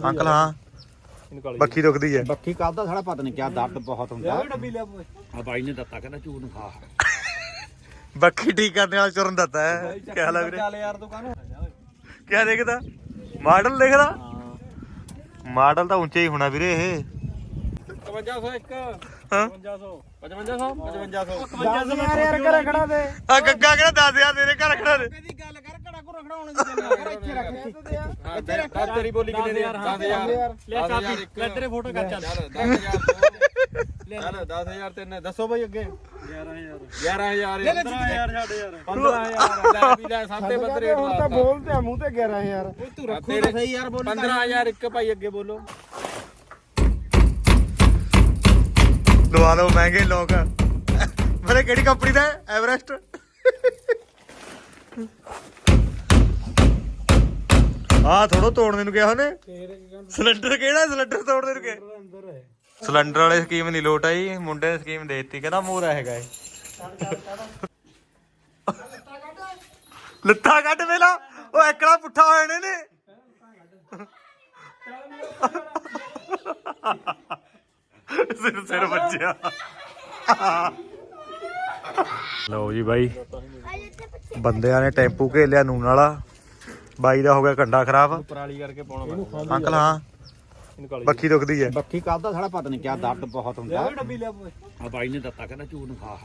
Uncle ਹਾਂ। ਬੱਕੀ ਦੁਖਦੀ ਹੈ। ਬੱਕੀ ਕੱਲ ਦਾ ਸਾਡਾ ਪਤਾ ਨਹੀਂ ਕਿਆ ਦਰਦ ਬਹੁਤ ਹੁੰਦਾ। ਡੱਬੀ ਲਿਆ ਪੋਏ ਆ ਬਾਈ ਨੇ ਦਿੱਤਾ ਕਹਿੰਦਾ ਚੂਰਨ ਖਾ। ਬੱਕੀ ਠੀਕ ਕਰਨ ਵਾਲਾ ਚੁਰਨ ਦਿੱਤਾ ਹੈ। ਕੀ ਹਾਲ ਹੈ ਵੀਰੇ ਚੱਲ ਯਾਰ ਤੂੰ ਕਾਹਨੂੰ? ਕੀ ਦੇਖਦਾ? ਮਾਡਲ ਦੇਖਦਾ? ਮਾਡਲ ਤਾਂ ਉੱਚਾ ਹੀ ਹੋਣਾ ਵੀਰੇ ਇਹ। 5501 ਹਾਂ? 5500 5500 5500 ਯਾਰ ਯਾਰ ਘਰੇ ਖੜਾ ਦੇ। ਆ ਗੱਗਾ ਕਿਹੜਾ ਦੱਸ ਯਾਰ ਤੇਰੇ ਘਰ ਖੜਾ ਦੇ ਗੱਲ ਘੁਰਾ ਖੜਾਉਣ ਦੀ ਗੱਲ ਇੱਥੇ ਰੱਖ ਇੱਥੇ। ਰੱਖ। ਤੇਰੀ ਬੋਲੀ ਕਿੰਨੇ ਦੀ? 10000 ਲੈ ਚਾਬੀ ਲੈ ਤੇਰੇ ਫੋਟੋ ਕਰ ਚੱਲ। 10000 ਚੱਲ 10000 ਤੈਨੇ ਦੱਸੋ ਬਈ ਅੱਗੇ। 11000 11000 ਲੈ ਲੈ 15000 ਛੱਡ ਯਾਰ। 15000 ਲੈ ਵੀ ਲੈ ਸਾਤੇ ਬੱਤ ਰੇਟ ਹੁਣ ਤਾਂ ਬੋਲਦੇ ਆ ਮੂੰਹ ਤੇ 11000 ਤੂੰ ਰੱਖੋ ਤਾਂ ਸਹੀ ਯਾਰ ਬੋਲੀ 15000 ਇੱਕ ਭਾਈ ਅੱਗੇ ਬੋਲੋ। ਲਵਾ ਲਓ ਮਹਿੰਗੇ ਲੋਕ। ਮੇਰੇ ਕਿਹੜੀ ਕੰਪਨੀ ਦਾ ਐਵਰੈਸਟ ਆ ਥੋੜੋ ਤੋੜਨੇ ਨੂੰ ਕਿਹਾ ਉਹਨੇ। ਸਿਲੰਡਰ ਕਿਹੜਾ ਸਿਲੰਡਰ ਤੋੜਨੇ ਨੂੰ ਕਿਹਾ। ਸਿਲੰਡਰ ਵਾਲੇ ਸਕੀਮ ਨਹੀਂ ਲੋਟ ਆਈ ਮੁੰਡੇ ਨੇ ਸਕੀਮ ਦੇ ਦਿੱਤੀ ਕਹਿੰਦਾ ਮੋਰਾ ਹੈਗਾ ਏ ਲੱਤਾਂ ਕੱਢ ਵੇਲਾ ਉਹ ਐਕੜਾ ਪੁੱਠਾ ਹੋਏ ਨੇ ਨੇ। ਸਿਰ ਸਿਰ ਵੱਜਿਆ। ਲਓ ਜੀ ਬਾਈ। ਬੰਦਿਆਂ ਨੇ ਟੈਂਪੂ ਘੇਲਿਆ ਨੂਨ ਵਾਲਾ। ਬਾਈ ਦਾ ਹੋ ਗਿਆ ਕੰਡਾ ਖਰਾਬ। ਪਰਾਲੀ ਕਰਕੇ ਪਾਉਣਾ ਅੰਕਲ ਹਾਂ। ਇਹਨੂੰ ਕਾਲੀ ਬੱਕੀ ਦੁਖਦੀ ਹੈ। ਬੱਕੀ ਕੱਲ ਦਾ ਸਾਡਾ ਪਤਾ ਨਹੀਂ ਕਿਆ ਦਰਦ ਬਹੁਤ ਹੁੰਦਾ। ਡੱਬੀ ਲਿਆ ਪੋਏ ਆ ਬਾਈ ਨੇ ਦਿੱਤਾ ਕਹਿੰਦਾ ਚੂਰਨ ਖਾ।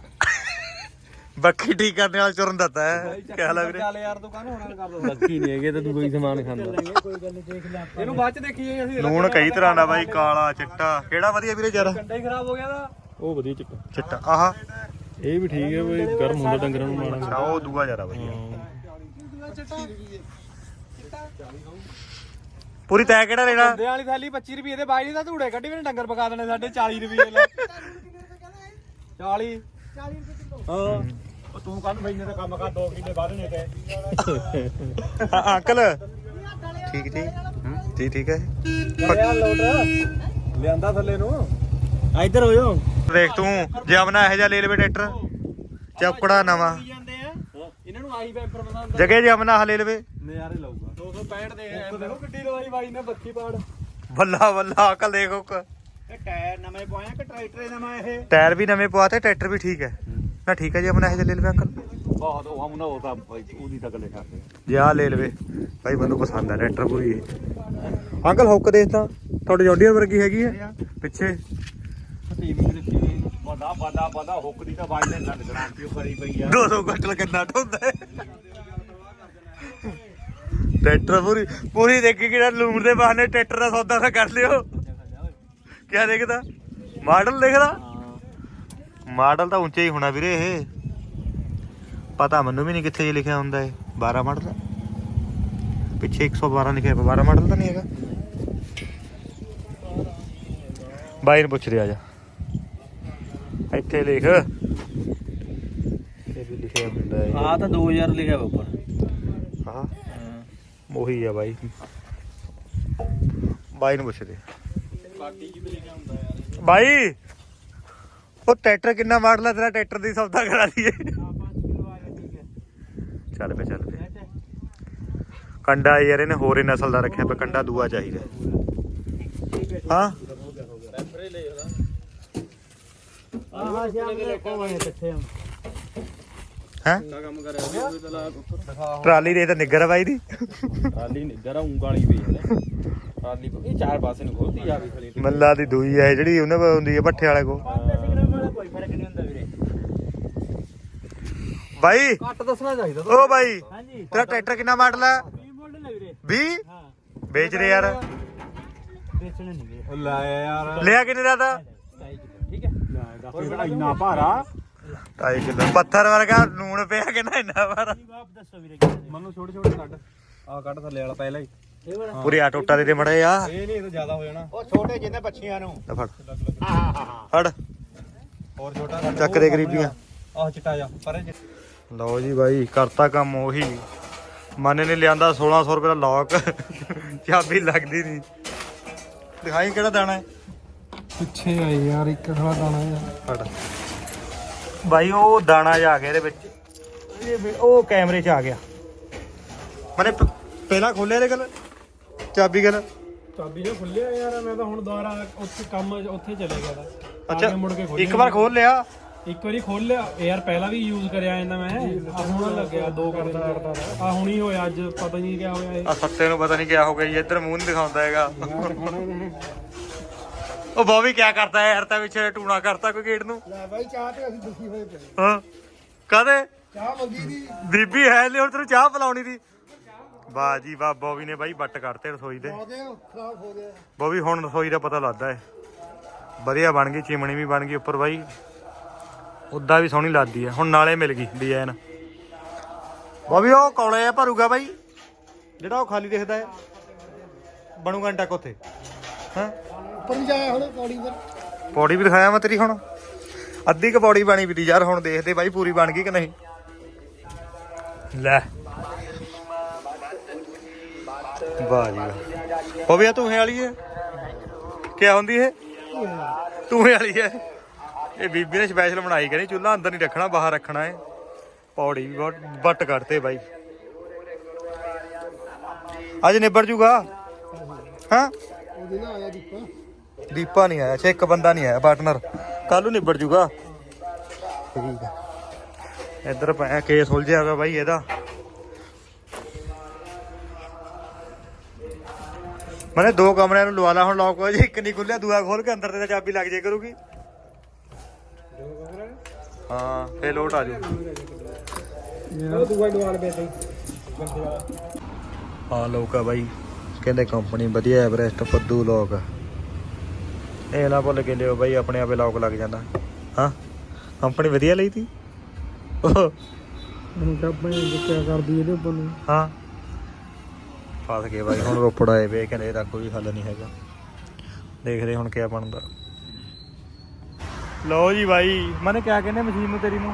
ਬੱਕੀ ਠੀਕ ਕਰਨ ਵਾਲਾ ਚੁਰਨ ਦਿੱਤਾ ਹੈ। ਕੀ ਹਾਲ ਹੈ ਵੀਰੇ ਚੱਲ ਯਾਰ ਤੂੰ ਕਾਹਨੂੰ ਹੋਣਾ ਕਰ ਦੋ ਬੱਕੀ ਨਹੀਂ ਹੈਗੇ ਤੇ ਤੂੰ ਕੋਈ ਸਮਾਨ ਖਾਂਦਾ। ਕੋਈ ਗੱਲ ਨਹੀਂ ਦੇਖ ਲੈ ਇਹਨੂੰ ਬਾਅਦ ਚ ਦੇਖੀਏ ਅਸੀਂ ਨੂਣ ਕਈ ਤਰ੍ਹਾਂ ਦਾ ਬਾਈ ਕਾਲਾ ਚਿੱਟਾ। ਕਿਹੜਾ ਵਧੀਆ ਵੀਰੇ ਜਰਾ? ਕੰਡਾ ਹੀ ਖਰਾਬ ਹੋ ਗਿਆ ਦਾ ਉਹ ਵਧੀਆ ਚਿੱਟਾ। ਚਿੱਟਾ ਆਹਾ। ਇਹ ਵੀ ਠੀਕ ਹੈ ਬਈ ਗਰਮ ਹੁੰਦਾ ਡੰਗਰਾਂ ਨੂੰ ਮਾਣਾ ਅੱਛਾ ਉਹ ਦੂਆ ਜਰਾ ਵਧੀਆ। ਪੂਰੀ ਤੈ ਕਿਹੜਾ ਲੈਣਾ? ਦੇ ਵਾਲੀ ਥੈਲੀ 25 ਰੁਪਏ ਦੇ ਬਾਈ ਦਾ ਧੂੜੇ ਕੱਢੀ ਵੀ ਨੇ ਡੰਗਰ ਪਕਾ ਦੇਣੇ ਸਾਡੇ 40 ਰੁਪਏ ਲੈ। 40 ਹਾਂ। ਉਹ ਤੂੰ ਕੱਲ ਨੇ ਤਾਂ ਕੰਮ ਕਰ 2 ਕਿੱਲੇ ਵੱਧ ਨੇ ਤੇ। ਹਾਂ, ਅੰਕਲ? ਠੀਕ ਠੀਕ। ਠੀਕ ਠੀਕ ਹੈ। ਲੋਟ। ਲਿਆਂਦਾ ਥੱਲੇ ਨੂੰ। ਇੱਧਰ ਹੋ ਦੇਖ ਤੂੰ ਜੇ ਆਪਣਾ ਇਹੋ ਜਿਹਾ ਲੈ ਲਵੇ ਟਰੈਕਟਰ ਚੌਕੜਾ ਨਵਾਂ। ਇਹਨਾਂ ਨੂੰ ਪਸੰਦ ਜਗੇ ਜੇ ਆਪਣਾ ਆਹ ਲੈ ਲਵੇ। ਨਜ਼ਾਰੇ ਲਾਊਗਾ। 265 ਦੇ ਐ ਦੇਖੋ ਗੱਡੀ ਲਵਾਈ ਬਾਈ ਨੇ 32 ਪਾੜ। ਬੱਲਾ ਬੱਲਾ ਅਕਲ ਦੇਖੋ ਕ- ਇਹ ਟਾਇਰ ਨਵੇਂ ਪਵਾਇਆ ਕਿ ਟਰੈਕਟਰ ਨਵਾਂ ਇਹ? ਟਾਇਰ ਵੀ ਨਵੇਂ ਪਵਾਤੇ ਟਰੈਕਟਰ ਵੀ ਠੀਕ ਹੈ। ਨਾ ਠੀਕ ਹੈ ਜੀ ਆਪਣਾ ਇਹੋ ਲੈ ਲਵੇ ਅੰਕਲ। ਬਹੁਤ ਉਹ ਹਮਨਾ ਉਹ ਤਾਂ ਉਹਦੀ ਤਾਂ ਗੱਲੇ ਕਰਦੇ ਜੇ ਆ ਲੈ ਲਵੇ ਭਾਈ ਮੈਨੂੰ ਪਸੰਦ ਹੈ ਟਰੈਕਟਰ ਪੂਰੀ ਅੰਕਲ ਹੁੱਕ ਦੇਖ ਤਾਂ ਤੁਹਾਡੇ ਜੌਂਡੀਅਰ ਵਰਗੀ ਹੈਗੀ ਹੈ ਪਿੱਛੇ। ਟੀਵੀ ਰੱਖੀ ਹੋਈ ਵੱਡਾ ਵੱਡਾ ਵੱਡਾ ਹੁੱਕ ਦੀ ਤਾਂ ਬਾਈ ਨੇ ਗੱਲ ਗਰਾਂਟੀ ਕਰੀ ਪਈ ਆ। 200 ਕੁਇੰਟਲ ਕਿੰਨਾ ਢੋਂਦਾ ਹੈ। ਟਰੈਕਟਰ ਪੂਰੀ ਪੂਰੀ ਦੇਖੀ ਕਿਹੜਾ ਲੂਣ ਦੇ ਬਹਾਨੇ ਟਰੈਕਟਰ ਦਾ ਸੌਦਾ ਤਾਂ ਕਰ ਲਿਓ। ਕਿਆ ਦੇਖਦਾ? ਮਾਡਲ ਦੇਖਦਾ? ਮਾਡਲ ਤਾਂ ਉੱਚਾ ਹੀ ਹੋਣਾ ਵੀਰੇ ਇਹ। ਪਤਾ ਮੈਨੂੰ ਵੀ ਨਹੀਂ ਕਿੱਥੇ ਜੇ ਲਿਖਿਆ ਹੁੰਦਾ ਇਹ 12 ਮਾਡਲ ਹੈ। ਪਿੱਛੇ 112 ਲਿਖਿਆ 12 ਮਾਡਲ ਤਾਂ ਨਹੀਂ ਹੈਗਾ। ਬਾਈ ਨੂੰ ਪੁੱਛ ਰਿਹਾ ਜਾ। ਇੱਥੇ ਲਿਖ। ਇਹ ਵੀ ਲਿਖਿਆ ਹੁੰਦਾ ਹੈ ਆ ਤਾਂ 2000 ਲਿਖਿਆ ਉੱਪਰ। ਉਹੀ ਆ ਬਾਈ ਬਾਈ ਨੂੰ ਪੁੱਛਦੇ ਬਾਈ ਉਹ ਟਰੈਕਟਰ ਕਿੰਨਾ ਮਾਡਲ ਹੈ ਤੇਰਾ ਟਰੈਕਟਰ ਦੀ ਸੌਦਾ ਕਰਾ ਦਈਏ ਚੱਲ ਪੇ ਚੱਲ ਪੇ ਕੰਡਾ ਯਾਰ ਇਹਨੇ ਹੋਰ ਹੀ ਨਸਲ ਦਾ ਰੱਖਿਆ ਪਿਆ ਕੰਡਾ ਦੂਆ ਚਾਹੀਦਾ ਹਾਂ ਰੈਫਰੇ ਲੈ ਉਹਦਾ ਆਹ ਸ਼ਾਮ ਦੇ ਕੋਵੇਂ ਕਿੱਥੇ ਆ ਹੈ? ਕੰਮ ਕਰਿਆ ਦਿਖਾ ਟਰਾਲੀ ਦੇ ਤਾਂ ਨਿੱਗਰ ਬਾਈ ਦੀ। ਟਰਾਲੀ ਨਹੀਂ ਜਰਾ ਉਂਗਾਲੀ ਪਈ ਹੈ ਟਰਾਲੀ ਇਹ ਚਾਰ ਪਾਸੇ ਨੂੰ ਖੋਲਦੀ ਆ ਵੀ ਖਲੀ ਮੱਲਾ ਦੀ ਦੂਈ ਹੈ ਜਿਹੜੀ ਉਹਨੇ ਕੋਲ ਹੁੰਦੀ ਹੈ ਭੱਠੇ ਵਾਲੇ ਕੋ ਕੋਈ ਫ਼ਰਕ ਨਹੀਂ ਹੁੰਦਾ ਵੀਰੇ। ਬਾਈ ਘੱਟ ਦੱਸਣਾ ਚਾਹੀਦਾ ਓ ਬਾਈ ਹਾਂਜੀ। ਤੇਰਾ ਟਰੈਕਟਰ ਕਿੰਨਾ ਮਾਡਲ ਹੈ 20 ਮਾਡਲ ਹੈ ਵੀਰੇ। 20 ਹਾਂ। ਵੇਚ ਦੇ ਯਾਰ। ਵੇਚਣੇ ਨਹੀਂ ਲੈ ਯਾਰ। ਲਿਆ ਕਿੰਨੇ ਦਾ ਤਾ? 27 ਕਿਲੋ ਠੀਕ ਹੈ। ਇੰਨਾ ਭਾਰਾ। 2 ਕਿਲੋ। ਪੱਥਰ ਵਰਗਾ ਨੂਣ ਪਿਆ ਕਿ ਨਾ ਇੰਨਾ ਵਾਰ। ਦੱਸੋ ਮੈਨੂੰ ਛੋਟੇ ਛੋਟੇ ਕੱਢ। ਆ ਕੱਢ ਥੱਲੇ ਵਾਲਾ ਪਹਿਲਾਂ ਹੀ। ਪੂਰੀ ਆ ਟੋਟਾ ਦੇ ਦੇ ਮੜੇ ਆ। ਇਹ ਨਹੀਂ ਇਹ ਤਾਂ ਜ਼ਿਆਦਾ ਹੋ ਜਾਣਾ। ਉਹ ਛੋਟੇ ਜਿਹਨੇ ਬੱਚੀਆਂ ਨੂੰ। ਲੈ ਫੜ। ਹਾਂ ਹਾਂ ਹਾਂ ਫੜ। ਹੋਰ ਛੋਟਾ ਚੱਕ ਦੇ ਗਰੀਬੀਆਂ। ਆਹ ਚਿੱਟਾ ਜਾ ਪਰੇ ਲਓ ਜੀ ਬਾਈ ਕਰਤਾ ਕੰਮ ਉਹੀ। ਮਨ ਨੇ ਲਿਆਂਦਾ 1600 ਰੁਪਏ ਦਾ ਲੌਕ ਚਾਬੀ ਲੱਗਦੀ ਨਹੀਂ। ਦਿਖਾਈ ਕਿਹੜਾ ਦਾਣਾ ਹੈ? ਪਿੱਛੇ ਆਈ ਯਾਰ ਇੱਕ ਖੜਾ ਦਾਣਾ ਯਾਰ ਫੜ। ਬਾਈ ਉਹ ਦਾਣਾ ਜਾ ਆ ਗਿਆ ਇਹਦੇ ਵਿੱਚ। ਇਹ ਵੀ- ਉਹ ਕੈਮਰੇ 'ਚ ਆ ਗਿਆ। ਮਨੇ ਪਹਿਲਾਂ ਖੋਲਿਆ ਇਹਦੇ ਗੱਲ ਚਾਬੀ ਗੱਲ ਚਾਬੀ ਜੋ ਖੁੱਲਿਆ ਯਾਰ ਮੈਂ ਤਾਂ ਹੁਣ ਦੁਬਾਰਾ ਉੱਥੇ ਕੰਮ ਉੱਥੇ ਚਲੇ ਗਿਆ ਦਾ ਅੱਛਾ ਮੁੜ ਕੇ ਖੋਲ੍ਹਿਆ ਇੱਕ ਵਾਰ ਖੋਲ ਲਿਆ ਇੱਕ ਵਾਰੀ ਖੋਲ ਲਿਆ ਯਾਰ ਪਹਿਲਾਂ ਵੀ ਯੂਜ਼ ਕਰਿਆ ਜਾਂਦਾ ਮੈਂ। ਆ ਹੁਣ ਲੱਗਿਆ ਦੋ ਕਰਦਾ ਆ ਹੁਣੀ ਹੋਇਆ ਅੱਜ ਪਤਾ ਨਹੀਂ ਕਿਆ ਹੋਇਆ ਇਹ। ਆ ਸੱਤੇ ਨੂੰ ਪਤਾ ਨਹੀਂ ਕਿਆ ਹੋ ਗਿਆ ਜੀ ਇੱਧਰ ਮੂੰਹ ਨਹੀਂ ਦਿਖਾਉਂਦਾ ਹੈਗਾ। ਉਹ ਬੋਬੀ ਕਿਆ ਕਰਦਾ ਹੈ? ਯਾਰ ਤਾਂ ਪਿੱਛੇ ਟੂਣਾ ਕਰਤਾ ਕੋਈ ਗੇਟ ਨੂੰ। ਲੈ ਬਾਈ ਚਾਹ ਤੇ ਅਸੀਂ ਦੁਖੀ ਹੋਏ ਪਏ। ਹਾਂ। ਕਾਦੇ ਚਾਹ ਮੰਗੀ ਦੀ। ਬੀਬੀ ਹੈ ਲਈ ਹੁਣ ਤੈਨੂੰ ਚਾਹ ਪਿਲਾਉਣੀ ਦੀ। ਵਾਹ ਜੀ ਵਾਹ ਬੋਬੀ ਨੇ ਬਾਈ ਬੱਟ ਕਰਤੇ ਰਸੋਈ ਦੇ। ਹੋ ਗਏ ਖਰਾਬ ਹੋ ਗਿਆ। ਬੋਬੀ ਹੁਣ ਰਸੋਈ ਦਾ ਪਤਾ ਲੱਗਦਾ ਹੈ। ਵਧੀਆ ਬਣ ਗਈ ਚਿਮਣੀ ਵੀ ਬਣ ਗਈ ਉੱਪਰ ਬਾਈ। ਉੱਦਾਂ ਵੀ ਸੋਹਣੀ ਲੱਗਦੀ ਹੈ। ਹੁਣ ਨਾਲੇ ਮਿਲ ਗਈ ਡਿਜ਼ਾਈਨ ਬੋਬੀ ਉਹ ਕੌਲੇ ਆ ਭਰੂਗਾ ਬਾਈ। ਜਿਹੜਾ ਉਹ ਖਾਲੀ ਦਿਖਦਾ ਹੈ। ਬਣੂਗਾ ਟੱਕ ਉੱਥੇ। ਹਾਂ? ਉੱਪਰ ਵੀ ਜਾਇਆ ਹੁਣ ਪੌੜੀ ਪਰ। ਪੌੜੀ ਵੀ ਦਿਖਾਇਆ ਮੈਂ ਤੇਰੀ ਹੁਣ। ਅੱਧੀ ਕ ਪੌੜੀ ਬਣੀ ਵੀ ਤੀ ਯਾਰ ਹੁਣ ਦੇਖਦੇ ਬਾਈ ਪੂਰੀ ਬਣ ਗਈ ਕਿ ਨਹੀਂ। ਲੈ। ਵਾਹ ਜੀ ਵਾਹ। ਉਹ ਵੀ ਆ ਤੂਹੇ ਵਾਲੀ ਹੈ? ਕਿਆ ਹੁੰਦੀ ਇਹ? ਤੂਹੇ ਵਾਲੀ ਹੈ? ਇਹ ਬੀਬੀ ਨੇ ਸਪੈਸ਼ਲ ਬਣਾਈ ਕਰੀ ਚੁੱਲ੍ਹਾ ਅੰਦਰ ਨਹੀਂ ਰੱਖਣਾ ਬਾਹਰ ਰੱਖਣਾ ਹੈ। ਪੌੜੀ ਵੀ ਬਹੁਤ ਬੱਟ ਕੱਢਤੇ ਬਾਈ। ਅੱਜ ਨਿਬੜ ਜੂਗਾ। ਹਾਂ? ਉਹਦੇ ਨਾਲ ਆਇਆ ਦੀਪਾ। ਦੀਪਾ ਨਹੀਂ ਆਇਆ, ਅੱਛਾ, ਇੱਕ ਬੰਦਾ ਨਹੀਂ ਆਇਆ ਪਾਰਟਨਰ ਕੱਲ ਨੂੰ ਨਿਬੜ ਜੂਗਾ। ਠੀਕ ਹੈ ਇੱਧਰ ਪਿਆ ਕੇਸ ਉਲਝਿਆ ਹੋਇਆ ਬਾਈ ਇਹਦਾ। ਮਨੇ ਦੋ ਕਮਰਿਆਂ ਨੂੰ ਲਵਾ ਲਾ, ਹੁਣ ਲੋਕ ਜੀ, ਇੱਕ ਨਹੀਂ ਖੁੱਲਿਆ, ਦੂਆ ਖੋਲ ਕੇ ਅੰਦਰ ਤੇ ਚਾਬੀ ਲੱਗ ਜੇ ਕਰੂਗੀ। ਹਾਂ ਫੇ ਲੋਟ ਆ ਜੂ। ਉਹ ਲੋਕ ਆ ਬਾਈ, ਕਹਿੰਦੇ ਕੰਪਨੀ ਵਧੀਆ ਐਵਰੈਸਟ ਫੱਦੂ ਲੋਕ ਇਹ ਨਾ ਭੁੱਲ ਕੇ ਲਿਓ ਬਾਈ ਆਪਣੇ ਆਪੇ ਲੋਕ ਲੱਗ ਜਾਂਦਾ। ਹਾਂ? ਕੰਪਨੀ ਵਧੀਆ ਲਈ ਤੀ? ਉਹ ਹੁਣ ਤਾਂ ਆਪਣੇ ਕਰਦੀ ਇਹਦੇ ਉੱਪਰ ਨੂੰ। ਹਾਂ? ਫਸ ਗਏ ਬਾਈ ਹੁਣ ਰੋਪੜ ਆਏ ਵੇ ਕਹਿੰਦੇ ਇਹਦਾ ਕੋਈ ਹੱਲ ਨਹੀਂ ਹੈਗਾ। ਦੇਖਦੇ ਹੁਣ ਕਿਆ ਬਣਦਾ। ਲਓ ਜੀ ਬਾਈ ਮਨੇ ਕਿਆ ਕਹਿੰਦੇ ਮਸ਼ੀਨ ਨੂੰ ਤੇਰੀ ਨੂੰ?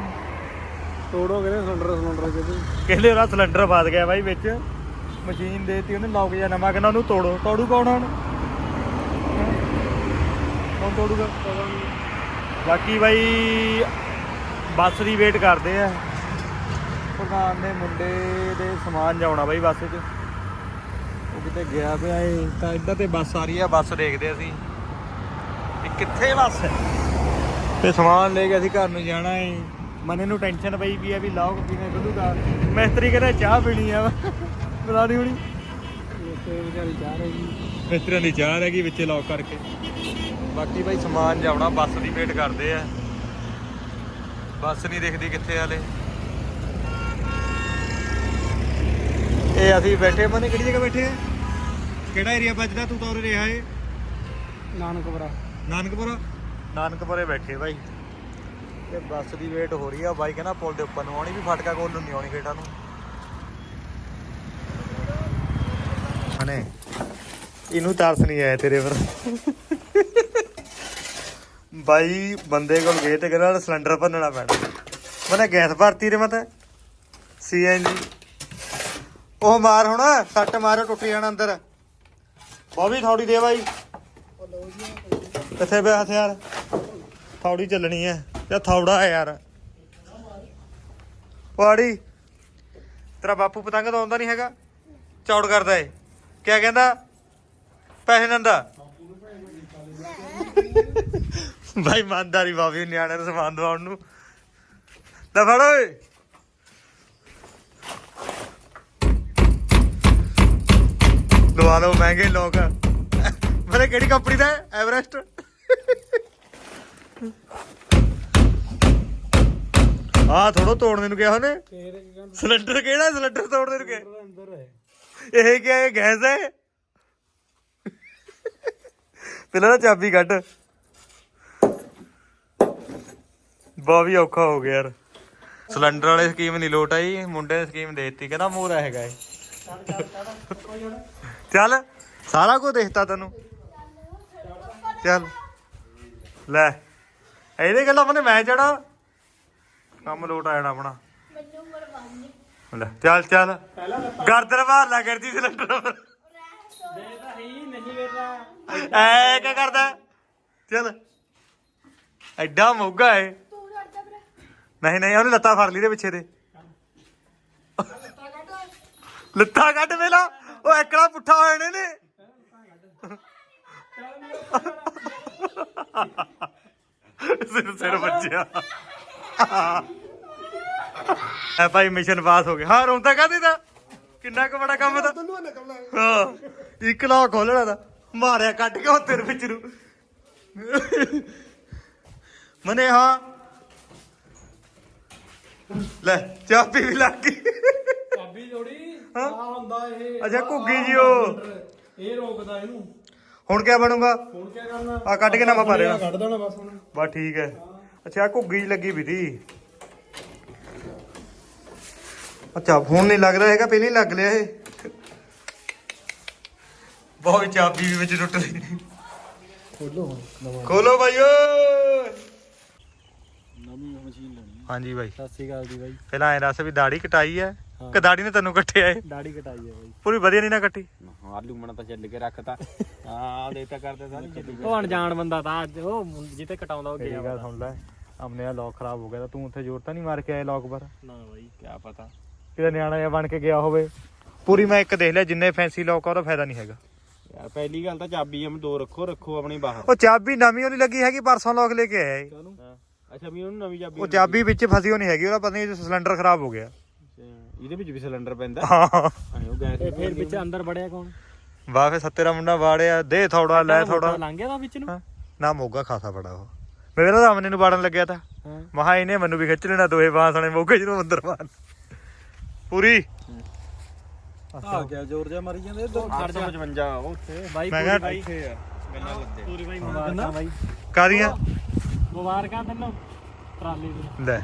ਤੋੜੋ ਕਹਿੰਦੇ ਸਿਲੰਡਰ ਸਿਲੰਡਰ ਜਿਹਦੇ ਕਹਿੰਦੇ ਉਹਦਾ ਸਿਲੰਡਰ ਫਸ ਗਿਆ ਬਾਈ ਵਿੱਚ। ਮਸ਼ੀਨ ਦੇਤੀ ਉਹਨੇ ਲੋਕ ਜਿਹਾ ਨਵਾਂ ਕਹਿੰਦਾ ਉਹਨੂੰ ਤੋੜੋ। ਤੋੜੂ ਕੌਣ ਹੁਣ? ਕੌਣ ਤੋੜੂਗਾ? ਬਾਕੀ ਬਾਈ ਬੱਸ ਦੀ ਵੇਟ ਕਰਦੇ ਆ। ਪ੍ਰਧਾਨ ਦੇ ਮੁੰਡੇ ਦੇ ਸਮਾਨ ਜਾਉਣਾ ਬਾਈ ਬੱਸ 'ਚ। ਉਹ ਕਿਤੇ ਗਿਆ ਪਿਆ ਏ ਤਾਂ ਇੱਧਰ ਤੇ ਬੱਸ ਆ ਰਹੀ ਆ ਬੱਸ ਦੇਖਦੇ ਅਸੀਂ। ਇਹ ਕਿੱਥੇ ਬੱਸ ਹੈ? ਤੇ ਸਮਾਨ ਲੈ ਕੇ ਅਸੀਂ ਘਰ ਨੂੰ ਜਾਣਾ ਏ। ਮਨੇ ਨੂੰ ਟੈਨਸ਼ਨ ਪਈ ਵੀ ਆ ਵੀ ਲਾਓ ਕਿਵੇਂ ਖੁੱਲੂਗਾ। ਮਿਸਤਰੀ ਕਹਿੰਦਾ ਚਾਹ ਪੀਣੀ ਆ। ਬੁਲਾਣੀ ਹੁਣੀ। ਤੇ ਵਿਚਾਰੀ ਚਾਹ ਰਹੀ। ਮਿਸਤਰੀਆਂ ਦੀ ਚਾਹ ਰਹਿ ਗਈ ਵਿੱਚੇ ਲੌਕ ਕਰਕੇ। ਬਾਕੀ ਭਾਈ ਸਮਾਨ ਜਾਉਣਾ ਬੱਸ ਦੀ ਵੇਟ ਕਰਦੇ ਆ। ਬੱਸ ਨਹੀਂ ਦਿਖਦੀ ਕਿੱਥੇ ਹਾਲੇ। ਇਹ ਅਸੀਂ ਬੈਠੇ ਮਨੇ ਕਿਹੜੀ ਜਗ੍ਹਾ ਬੈਠੇ ਆ। ਕਿਹੜਾ ਏਰੀਆ ਵੱਜਦਾ ਤੂੰ ਤਾਂ ਉਰੇ ਰਿਹਾ ਏ? ਨਾਨਕਪੁਰਾ। ਨਾਨਕਪੁਰਾ? ਨਾਨਕਪੁਰੇ ਬੈਠੇ ਬਾਈ। ਤੇ ਬੱਸ ਦੀ ਵੇਟ ਹੋ ਰਹੀ ਆ ਬਾਈ ਕਹਿੰਦਾ ਪੁਲ ਦੇ ਉੱਪਰ ਨੂੰ ਆਉਣੀ ਵੀ ਫਟਕਾ ਕੋਲ ਨੂੰ ਨਹੀਂ ਆਉਣੀ ਖੇਡਾਂ ਨੂੰ। ਹਨੇ ਇਹਨੂੰ ਤਰਸ ਨਹੀਂ ਆਇਆ ਤੇਰੇ ਪਰ। ਬਾਈ ਬੰਦੇ ਕੋਲ ਗਏ ਤੇ ਕਹਿੰਦਾ ਸਿਲੰਡਰ ਭੰਨਣਾ ਪੈਣਾ। ਮਨੇ ਗੈਸ ਭਰਤੀ ਰੇ ਮਤ ਸੀਐਨਜੀ। ਉਹ ਮਾਰ ਹੁਣ, ਸੱਟ ਮਾਰੋ, ਟੁੱਟ ਜਾਣਾ ਅੰਦਰ। ਬੋਬੀ ਥੋੜੀ ਦੇ ਬਾਈ। ਕਿੱਥੇ ਪਿਆ ਹਥਿਆਰ? ਥੌੜੀ ਚੱਲਣੀ ਐ। ਜਾਂ ਥੌੜਾ ਹੈ ਯਾਰ। ਪਾੜੀ ਤੇਰਾ ਬਾਪੂ ਪਤੰਗ ਤਾਂ ਆਉਂਦਾ ਨਹੀਂ ਹੈਗਾ। ਚੌੜ ਕਰਦਾ ਏ। ਕਿਆ ਕਹਿੰਦਾ? ਪੈਸੇ ਨੰਦਾ ਭਾਈ ਇਮਾਨਦਾਰੀ ਬਾਬੀ ਨਿਆਣੇ ਨੂੰ ਸਮਾਨ ਦਵਾਉਣ ਨੂੰ। ਤਾਂ ਫੜ ਓਏ। ਲਵਾ ਲਓ ਮਹਿੰਗੇ ਲੋਕ। ਮੇਰੇ ਕਿਹੜੀ ਕੰਪਨੀ ਦਾ ਹੈ? ਐਵਰੈਸਟ ਆ ਥੋੜੋ ਤੋੜਨੇ ਨੂੰ ਕਿਹਾ ਉਹਨੇ। ਤੇਰੇ ਕੀ ਕਹਿੰਦਾ ਸਿਲੰਡਰ ਕਿਹੜਾ ਸਿਲੰਡਰ ਤੋੜਨੇ ਨੂੰ ਕਿਹਾ। ਅੰਦਰ ਹੈ ਇਹ ਕੀ ਹੈ? ਗੈਸ ਹੈ? ਪਹਿਲਾਂ ਤਾਂ ਚਾਬੀ ਕੱਢ। ਬਹੁਤ ਵੀ ਔਖਾ ਹੋ ਗਿਆ ਯਾਰ। ਸਿਲੰਡਰ ਵਾਲੇ ਸਕੀਮ ਨਹੀਂ ਲੋਟ ਆਈ, ਮੁੰਡੇ ਨੇ ਸਕੀਮ ਦੇ ਦਿੱਤੀ, ਕਹਿੰਦਾ ਮੂਰਾ ਹੈਗਾ ਏ ਚੱਲ, ਸਾਰਾ ਕੁਝ ਦੇਖਤਾ ਤੈਨੂੰ। ਚੱਲ, ਲੈ, ਇਹਦੇ ਗੱਲਾਂ ਆਪਣੇ ਮੈਂ ਚੜਾ ਕੰਮ ਲੋਟ ਆ ਜਾਣਾ ਆਪਣਾ। ਲੈ, ਚੱਲ ਚੱਲ। ਗਰਦਰ ਬਾਹਰ ਲਾ ਕਰਦੀ ਸਿਲੰਡਰ ਪਰ ਦੇ ਤਾਂ ਹੀ ਨਹੀਂ ਵੇਲਾ ਐ ਕੀ ਕਰਦਾ? ਚੱਲ, ਐਡਾ ਮੋਗਾ ਏ। ਨਹੀਂ ਨਹੀਂ ਉਹਨੇ ਲੱਤਾਂ ਫੜ ਲਈ ਦੇ ਪਿੱਛੇ ਦੇ ਲੱਤਾਂ ਕੱਢ ਵੇਲਾ ਉਹ ਐਕੜਾ ਪੁੱਠਾ ਹੋਏ ਨੇ ਨੇ। ਸਿਰ ਸਿਰ ਵੱਜਿਆ। ਐ ਭਾਈ ਮਿਸ਼ਨ ਪਾਸ ਹੋ ਗਿਆ। ਹਾਂ ਰੋਂਦਾ ਕਾਹਦੀ ਦਾ? ਕਿੰਨਾ ਕੁ ਬੜਾ ਕੰਮ ਦਾ ਤੈਨੂੰ ਨਿਕਲਣਾ ਹੈ। ਹਾਂ ਇੱਕ ਲੋਕ ਖੋਲਣਾ ਦਾ ਮਾਰਿਆ ਕੱਢ ਕੇ ਉਹ ਤੇਰੇ ਵਿੱਚ ਨੂੰ। ਮਨੇ ਹਾਂ। ਲੈ ਚਾਬੀ ਵੀ ਲੱਗ ਗਈ। ਚਾਬੀ ਜੋੜੀ ਹਾਂ? ਆ ਹੁੰਦਾ ਇਹ ਅੱਛਾ, ਘੁੱਗੀ ਜੀ ਉਹ। ਇਹ ਰੋਕਦਾ ਇਹਨੂੰ। ਹੁਣ ਕੀ ਬਣੂਗਾ? ਹੁਣ ਕੀ ਕਰਨਾ? ਆ ਕੱਢ ਕੇ ਨਵਾਂ ਪਾ ਰਿਹਾ ਕੱਢ ਦੇਣਾ ਬਸ ਹੁਣ। ਬਸ ਠੀਕ ਹੈ। ਅੱਛਾ ਆਹ ਘੁੱਗੀ ਜਿਹੀ ਲੱਗੀ ਵੀ ਤੀ। ਅੱਛਾ ਹੁਣ ਨਹੀਂ ਲੱਗਦਾ ਹੈਗਾ ਪਹਿਲਾਂ ਹੀ ਲੱਗ ਲਿਆ ਇਹ। ਬਹੁਤ ਚਾਬੀ ਵੀ ਵਿੱਚ ਟੁੱਟ ਗਈ। ਖੋਲੋ ਹੁਣ ਨਵਾਂ। ਖੋਲੋ ਭਾਈਓ ਹਾਂਜੀ ਭਾਈ ਸਤਿ ਸ੍ਰੀ ਅਕਾਲ ਜੀ ਬਾਈ। ਪਹਿਲਾਂ ਐ ਦੱਸ ਵੀ ਦਾੜੀ ਕਟਾਈ ਹੈ ਹਾਂ। ਕਿ ਦਾੜੀ ਨੇ ਤੈਨੂੰ ਕੱਟਿਆ ਏ? ਦਾੜੀ ਕਟਾਈ ਹੈ ਬਾਈ। ਪੂਰੀ ਵਧੀਆ ਨਹੀਂ ਨਾ ਕੱਟੀ? ਆਲੂ ਮਣਾ ਤਾਂ ਚੱਲ ਕੇ ਰੱਖਤਾ। ਹਾਂ ਦੇ ਤਾਂ ਕਰਦੇ ਸਾਰੇ ਚੱਲ ਉਹ ਅਣਜਾਣ ਬੰਦਾ ਤਾਂ ਅੱਜ? ਉਹ ਜਿੱਤੇ ਕਟਾਉਂਦਾ ਉਹ ਗਿਆ ਸੁਣ ਲੈ ਆਪਣੇ ਆ ਲੋਕ ਖਰਾਬ ਹੋ ਗਿਆ ਤਾਂ ਤੂੰ ਉੱਥੇ ਜ਼ੋਰ ਤਾਂ ਨਹੀਂ ਮਾਰ ਕੇ ਆਇਆ ਲੋਕ ਪਰ? ਨਾ ਬਾਈ ਕੀ ਪਤਾ। ਕਿਤੇ ਨਿਆਣਾ ਜਿਹਾ ਬਣ ਕੇ ਗਿਆ ਹੋਵੇ। ਪੂਰੀ ਮੈਂ ਇੱਕ ਦੇਖ ਲਿਆ ਜਿੰਨੇ ਫੈਂਸੀ ਲੋਕ ਆ ਉਹਦਾ ਫਾਇਦਾ ਨਹੀਂ ਹੈਗਾ। ਯਾਰ ਪਹਿਲੀ ਗੱਲ ਤਾਂ ਚਾਬੀ ਹਮ ਦੋ ਰੱਖੋ ਰੱਖੋ ਆਪਣੀ ਬਾਹਰ। ਉਹ ਚਾਬੀ ਨਵੀਂ ਉਹ ਨਹੀਂ ਲੱਗੀ ਹੈਗੀ ਪਰਸੋਂ ਲੋਕ ਲੈ ਕੇ ਆਇਆ ਏ। ਹਾਂ। ਅੱਛਾ ਵੀ ਉਹਨੂੰ ਨਵੀਂ ਚਾਬੀ ਉਹ ਚਾਬੀ ਵਿੱਚ ਫਸੀ ਹੋ ਨਹੀਂ ਹੈਗੀ ਉਹਦਾ ਪਤਾ ਨਹੀਂ ਸਿਲੰਡਰ ਖਰਾਬ ਹੋ ਗਿਆ। ਇਹਦੇ ਵਿੱਚ ਵੀ ਸਿਲੰਡਰ ਪੈਂਦਾ? ਹਾਂ। ਹਾਂ ਉਹ ਗੈਸ ਫੇਰ ਵਿੱਚ ਅੰਦਰ ਵੜਿਆ ਕੌਣ? ਵਾਹ ਫੇ ਸੱਤੇ ਦਾ ਮੁੰਡਾ ਵਾੜਿਆ ਦੇ ਥੋੜਾ ਲੈ ਥੋੜਾ। ਲੰਘ ਗਿਆ ਦਾ ਵਿੱਚ ਨੂੰ। ਨਾ ਮੋਗਾ ਖਾਸਾ ਬੜਾ ਉਹ। ਮੇਰੇ ਤਾਂ ਸਾਹਮਣੇ ਨੂੰ ਵਾੜਨ ਲੱਗਿਆ ਤਾਂ। ਮਹਾ ਇਹਨੇ ਮੈਨੂੰ ਵੀ ਖਿੱਚ ਲੈਣਾ ਦੋਏ ਬਾਂਸਣੇ ਮੋਗੇ ਜਿਹਨੂੰ ਅੰਦਰ ਮਾਰ। ਪੂਰੀ। ਆ ਗਿਆ ਜ਼ੋਰ ਜਿਹਾ ਮਾਰੀ ਜਾਂਦੇ 855 ਉਹ ਉੱਥੇ। ਬਾਈ ਮੈਂ ਪੂਰੀ ਕਿਹਾ ਬਾਈ। ਇੱਥੇ ਆ ਗੱਲਾਂ ਲੱਦੇ ਪੂਰੀ ਬਾਈ ਮੁਬਾਰਕਾਂ ਬਾਈ ਕਾਦੀਆਂ ਮੁਬਾਰਕਾਂ ਤੈਨੂੰ। ਟਰਾਲੀ ਦੀ ਲੈ।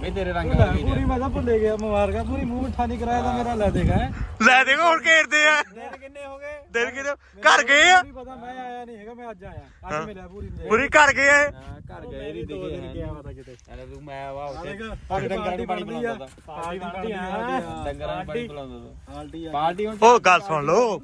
ਮੈਂ ਤੇਰੇ ਰੰਗ ਆ। ਗਈ ਪੂਰੀ ਮੈਂ ਤਾਂ ਭੁੱਲੇ ਗਿਆ ਮੁਬਾਰਕਾਂ ਪੂਰੀ ਮੂੰਹ ਮਿੱਠਾ ਨਹੀਂ ਕਰਾਇਆ ਤਾਂ ਮੇਰਾ ਲੈ ਦੇਗਾ ਲੈ ਦੇਖੋ ਹੁਣ ਘੇਰਦੇ ਆ। ਦਿਨ ਕਿੰਨੇ ਹੋ ਗਏ? ਦਿਨ ਕਿਤੇ ਘਰ ਗਏ ਆ? ਨਹੀਂ ਪਤਾ ਮੈਂ ਆਇਆ ਨਹੀਂ ਹੈਗਾ ਮੈਂ ਅੱਜ ਆਇਆ। ਅੱਜ ਮਿਲਿਆ ਪੂਰੀ ਨੂੰ ਪੂਰੀ ਘਰ ਗਏ ਆ? ਇਹ। ਹਾਂ ਘਰ ਗਏ ਮੇਰੀ ਨਹੀਂ ਦੋ ਦਿਨ ਦੇਖੇ ਗਿਆ ਪਤਾ ਕਿਤੇ। ਅਰੇ ਤੂੰ ਮੈਂ ਵਾ ਉੱਥੇ ਦੇਖ, ਸਾਡੇ ਡੰਗਰਾਂ ਨੂੰ ਪਾਣੀ ਬਣਦੀ ਆ। ਪਿਲਾਉਂਦਾ ਪਾਰਟੀ ਬਣਦੀ ਆ ਡੰਗਰਾਂ ਨੂੰ ਪਾਣੀ ਪਿਲਾਉਂਦਾ ਤਾ। ਪਾਰਟੀ ਆ। ਪਾਰਟੀ ਹੁਣ ਉਹ ਗੱਲ ਸੁਣ ਲਓ।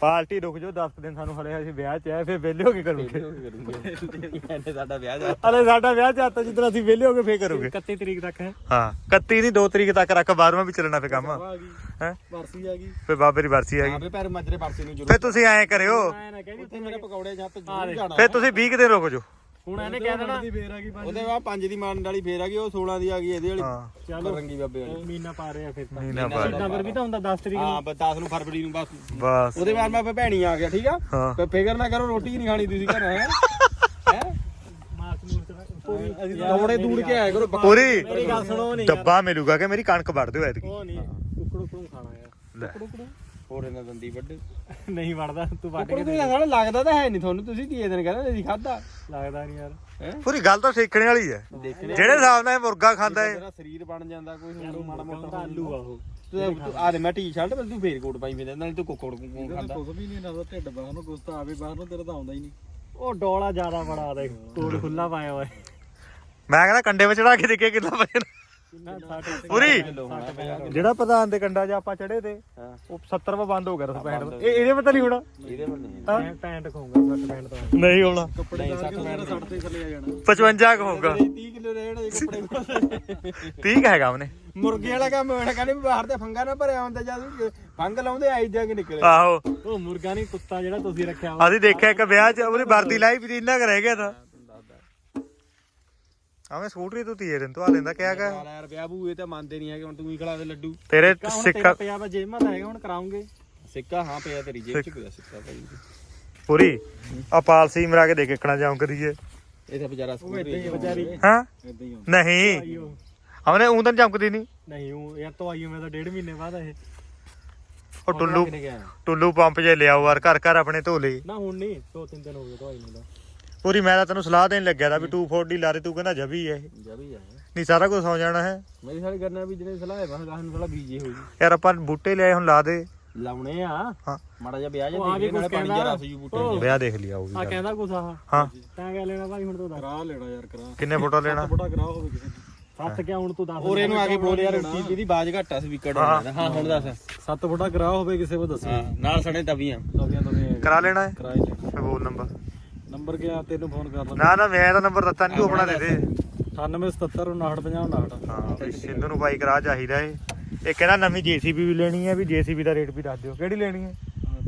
ਪਾਰਟੀ ਰੁਕ ਜਾਓ 10 ਦਿਨ ਸਾਨੂੰ ਹਲੇ ਅਸੀਂ ਵਿਆਹ ਚ ਆਏ ਫਿਰ ਵਿਹਲੇ ਹੋ ਕੇ ਕਰੂਗੇ। ਇਹਨੇ ਸਾਡਾ ਵਿਆਹ ਜਾ ਹਲੇ ਸਾਡਾ ਵਿਆਹ ਚ ਆਤਾ ਜਿੱਦਣ ਅਸੀਂ ਵਿਹਲੇ ਹੋ ਕੇ ਫੇਰ ਕਰੂਗੇ। 31 ਤਰੀਕ ਤੱਕ ਹੈ। ਹਾਂ 31 ਨਹੀਂ 2 ਤਰੀਕ ਤੱਕ ਰੱਖ 12ਵਾਂ ਵੀ ਚੱਲਣਾ ਫੇ ਕੰਮ। ਆ ਗਈ। ਹੈ? ਵਰਸੀ ਆ ਗਈ। ਫੇ ਬਾਬੇ ਦੀ ਵਰਸੀ ਹਾਂ ਹੈਗੀ ਵੀ ਪੈਰ ਮੱਜਰੇ ਪਾਸੇ ਨੂੰ ਫੇ ਜ਼ਰੂਰ ਤੁਸੀਂ ਐਂ ਕਰਿਓ। ਮੈਂ ਨਾ ਕਹਿੰਦੀ ਉੱਥੇ ਮੇਰੇ ਪਕੌੜੇ ਜਾਂ ਤੇ ਆ ਜ਼ਰੂਰ ਦੇ। ਜਾਣਾ। ਫੇ ਤੁਸੀਂ 20 ਕੁ ਦਿਨ ਰੁਕ ਜਾਓ। ਹੁਣ ਇਹਨੇ ਕਹਿ ਦੇਣਾ ਦੀ ਫੇਰ ਆ ਗਈ ਉਹਦੇ ਬਾਅਦ ਪੰਜ ਦੀ ਮਾਰਨ ਵਾਲੀ ਫੇਰ ਆ ਗਈ ਉਹ 16 ਦੀ ਆ ਗਈ ਇਹਦੇ ਵਾਲੀ ਹਾਂ। ਚਲੋ ਰੰਗੀ ਬਾਬੇ ਵਾਲੀ। ਮਹੀਨਾ ਪਾ ਰਹੇ ਆ ਫਿਰ ਤਾਂ। ਮਹੀਨਾ ਪਾ ਇਦਾਂ ਪਰ ਵੀ ਤਾਂ ਹੁੰਦਾ 10 ਤਰੀਕ ਹਾਂ ਨੂੰ ਬਸ 10 ਨੂੰ ਫਰਵਰੀ ਨੂੰ ਬਸ। ਬਸ। ਉਹਦੇ ਬਾਅਦ ਮੈਂ ਫੇ ਭੈਣੀ ਆ ਗਿਆ ਠੀਕ ਆ? ਹਾਂ। ਫੇ ਫਿਕਰ ਨਾ ਕਰੋ ਰੋਟੀ ਨਹੀਂ ਖਾਣੀ ਤੁਸੀਂ ਘਰ ਹੈ? ਹੈ? ਪੂਰੀ ਦੌੜੇ ਦੂੜ ਕੇ ਆਇਆ ਕਰੋ ਪੂਰੀ ਮੇਰੀ ਗੱਲ ਸੁਣੋ। ਨਹੀਂ ਡੱਬਾ ਮਿਲੂਗਾ ਕਿ ਮੇਰੀ ਕਣਕ ਵੜ ਦਿਓ ਐਤਕੀ? ਉਹ ਨਹੀਂ ਕੁਕੜੂ ਕੁਕੜੂ ਖਾਣਾ ਯਾਰ। ਲੈ। ਹੋਰ ਇਹਨਾਂ ਦੰਦੀ ਵੱਡੇ ਨਹੀਂ ਵੜਦਾ ਤੂੰ ਵੱਢ ਉੱਪਰ ਕੇ ਕੋਈ ਸਾਡਾ ਲੱਗਦਾ ਤਾਂ ਹੈ ਨਹੀਂ ਤੁਹਾਨੂੰ ਤੁਸੀਂ ਤੀਏ ਦਿਨ ਕਹਿੰਦੇ ਅਸੀਂ ਖਾਦਾ ਲੱਗਦਾ ਨਹੀਂ ਯਾਰ। ਹੈ? ਪੂਰੀ ਗੱਲ ਤਾਂ ਸਿੱਖਣੇ ਵਾਲੀ ਹੈ। ਦੇਖਣੇ ਜਿਹੜੇ ਹਿਸਾਬ ਨਾਲ ਇਹ ਮੁਰਗਾ ਖਾਂਦਾ ਹੈ ਤੇਰਾ ਸਰੀਰ ਬਣ ਜਾਂਦਾ ਕੋਈ ਹੋਰ ਮਾੜਾ ਤਾਂ ਮੋਟਾ ਆਲੂ ਆ ਉਹ। ਤੂੰ ਆ ਦੇ ਮੈਂ ਟੀ-ਸ਼ਰਟ ਬਸ ਤੂੰ ਫੇਰ ਕੋਟ ਪਾਈ ਫਿਰਦਾ ਨਾਲ ਤੂੰ ਕੁੱਕੜ ਕੁੱਕੜ ਖਾਂਦਾ। ਕੁਝ ਵੀ ਨਹੀਂ ਨਾ ਢਿੱਡ ਬਾਹਰ ਨੂੰ ਤਾਂ ਆਵੇ ਬਾਹਰ ਨੂੰ ਤੇਰਾ ਤਾਂ ਆਉਂਦਾ ਹੀ ਨਹੀਂ। ਉਹ ਡੋਲਾ ਜ਼ਿਆਦਾ ਬੜਾ ਦੇਖ ਕੋਲ ਖੁੱਲਾ ਪਾਇਆ ਹੋਇਆ। ਮੈਂ ਕਹਿੰਦਾ ਕੰਡੇ ਵਿੱਚ ਚੜਾ ਕੇ ਦੇਖੇ ਕਿੰਨਾ ਵਜਨ ਪੂਰੀ? ਜਿਹੜਾ ਪ੍ਰਧਾਨ ਦੇ ਕੰਡਾ 'ਚ ਆਪਾਂ ਚੜੇ ਤੇ ਉਹ 70 ਵਾ ਬੰਦ ਹੋ ਗਿਆ 65 ਇਹ ਇਹਦੇ ਪਤਾ ਨਹੀਂ ਹੋਣਾ। ਇਹਦੇ ਪਰ ਨਹੀਂ ਹਾਂ? ਪੈਂਟ ਪੈਂਟ ਖਾਊਂਗਾ ਸੱਟ ਪੈਂਟ ਤੋਂ। ਨਹੀਂ ਹੋਣਾ। ਕੱਪੜੇ ਦਾ ਮੇਰਾ ਸੱਟ ਤੇ ਥੱਲੇ ਆ ਜਾਣਾ। 55 ਕੁ ਹੋਊਗਾ। 30 ਕਿਲੋ ਰਹਿਣ ਦੇ ਕੱਪੜੇ 30 ਕੁ ਹੈਗਾ ਉਹਨੇ। ਮੁਰਗੇ ਵਾਲਾ ਕੰਮ ਹੋਣਾ ਕਹਿੰਦੇ ਬਾਹਰ ਤੇ ਫੰਗਾ ਨਾ ਭਰਿਆ ਹੁੰਦਾ ਜਦ ਫੰਗ ਲਾਉਂਦੇ ਆਈ ਜਾ ਕੇ ਨਿਕਲੇ। ਆਹੋ। ਉਹ ਮੁਰਗਾ ਨਹੀਂ ਕੁੱਤਾ ਜਿਹੜਾ ਤੁਸੀਂ ਰੱਖਿਆ ਅਸੀਂ ਦੇਖਿਆ ਇੱਕ ਵਿਆਹ 'ਚ ਉਹਦੀ ਵਰਦੀ ਲਾਈ ਵੀ ਇੰਨਾ ਕੁ ਰਹਿ ਗਿਆ ਤਾਂ। ਆਵੇਂ ਸਕੂਟਰੀ ਤੂੰ ਤੀਏ ਦਿਨ ਤੋਂ ਆ ਲੈਂਦਾ ਕਿਆ ਕਾ ਯਾਰ ਯਾਰ ਵਿਆਹ ਬੂ ਇਹ ਤਾਂ ਮੰਨਦੇ ਨਹੀਂ ਹੈਗੇ ਹੁਣ ਤੂੰ ਹੀ ਖਿਲਾ ਦੇ ਲੱਡੂ? ਤੇਰੇ ਸਿੱਕਾ ਪਿਆ ਵਾ ਜੇਬ ਤਾਂ ਹੈਗਾ ਹੁਣ ਕਰਾਉਂਗੇ। ਸਿੱਕਾ ਹਾਂ ਪਿਆ ਤੇਰੀ ਜੇਬ ਚ ਪਿਆ ਸਿੱਕਾ ਭਾਈ। ਪੂਰੀ? ਆ ਪਾਲਸੀ ਮਰਾ ਕੇ ਦੇ ਕੇ ਕਣਾ ਜਾਉਂ ਕਰੀਏ। ਇਹ ਤਾਂ ਵਿਚਾਰਾ ਸਕੂਟਰੀ ਵਿਚਾਰੀ ਹਾਂ ਇਦਾਂ ਹੀ ਨਹੀਂ। ਹਮਨੇ ਉਂ ਤਾਂ ਚਮਕਦੀ ਨਹੀਂ ਨਹੀਂ ਉਹ ਯਾਰ ਤੋਂ ਆਈਓ ਮੈਂ ਤਾਂ ਡੇਢ ਮਹੀਨੇ ਬਾਅਦ ਇਹ ਉਹ ਟੁੱਲੂ ਟੁੱਲੂ ਪੰਪ ਜੇ ਲਿਆਓ ਯਾਰ ਘਰ ਘਰ ਆਪਣੇ ਧੋ ਲਈ ਨਾ ਹੁਣ ਨਹੀਂ ਦੋ ਤਿੰਨ ਦਿਨ ਹੋ ਗਏ ਤੋਂ ਆਈ ਨੂੰ ਪੂਰੀ ਮੈਂ ਤਾਂ ਤੈਨੂੰ ਸਲਾਹ ਦੇਣ ਲੱਗਿਆ ਤਾਂ ਵੀ 240 ਲਾ ਦੇ ਤੂੰ ਕਹਿੰਦਾ ਜਬੀ ਹੈ ਇਹ ਜਾ ਵੀ ਜਾਏ ਨਹੀਂ ਸਾਰਾ ਕੁਝ ਸੌ ਜਾਣਾ ਹੈ। ਮੇਰੀ ਸਾਰੀ ਕਰਨਾ ਵੀ ਜਿਹਨੇ ਸਲਾਹ ਹੈ ਬਸ ਗਾਹ ਨੂੰ ਥੋੜਾ ਬੀਜੇ ਹੋ ਜੀ ਯਾਰ ਆਪਾਂ ਬੂਟੇ ਲਿਆਏ ਹੁਣ ਲਾ ਦੇ। ਲਾਉਣੇ ਆ। ਹਾਂ। ਮਾੜਾ ਜਿਹਾ ਵਿਆਹ ਉਹ ਆ ਜਾ ਵੀ ਦੇਖ ਨਾਲੇ ਕੁਛ ਪਾਣੀ ਕਹਿੰਦਾ। ਜਿਹਾ ਰਸ ਜੂ ਬੂਟੇ ਉਹ ਵਿਆਹ ਦੇਖ ਲਿਆ ਉਹ ਵੀ ਆ ਗੱਲ। ਕਹਿੰਦਾ ਕੁਛ ਆਹ ਹਾਂ। ਤਾਂ ਕਿਆ ਲੈਣਾ ਭਾਈ ਹੁਣ ਤੂੰ ਦੱਸ। ਕਰਾ ਲੈਣਾ ਯਾਰ ਕਰਾ। ਕਿੰਨੇ ਫੋਟੋ ਲੈਣਾ? ਫੋਟਾ ਕਰਾ ਹੋਵੇ ਕਿਸੇ ਸੱਤ ਕਿਆ ਹੁਣ ਤੂੰ ਦੱਸ। ਔਰ ਇਹਨੂੰ ਆ ਕੇ ਬੋਲ ਯਾਰ ਰੋਟੀ ਦੀ ਬਾਜ ਘੱਟ ਆ ਸਪੀਕਰ ਹਾਂ। ਹਾਂ ਹੁਣ ਦੱਸ। ਸੱਤ ਫੋਟਾ ਕਰਾ ਹੋਵੇ ਕਿਸੇ ਕੋ ਦੱਸੋ। ਹਾਂ ਨਾਲ ਸਣੇ ਤਵੀਆਂ। ਤਵੀਆਂ ਤਵੀਆਂ। ਕਰਾ ਲੈਣਾ ਹੈ? ਕਰਾਈ ਲੈ ਫੇ ਬੋਲ ਨੰਬਰ। ਨੰਬਰ ਕਿਆ ਤੈਨੂੰ ਫੋਨ ਕਰ ਲਾਂ ਨਾ ਨਾ ਮੈਂ ਤਾਂ ਨੰਬਰ ਦਿੱਤਾ ਨਹੀਂ ਆਪਣਾ ਦੇ ਦੇ। 9877 5950 ਹਾਂ ਵੀ ਸਿੰਧੂ ਨੂੰ ਬਾਈ ਕਰਾ ਚਾਹੀਦਾ ਏ। ਇਹ ਕਹਿੰਦਾ ਨਵੀਂ ਜੀਸੀਬੀ ਵੀ ਲੈਣੀ ਹੈ ਵੀ ਜੀਸੀਬੀ ਦਾ ਰੇਟ ਵੀ ਦੱਸ ਦਿਓ। ਕਿਹੜੀ ਲੈਣੀ ਹੈ?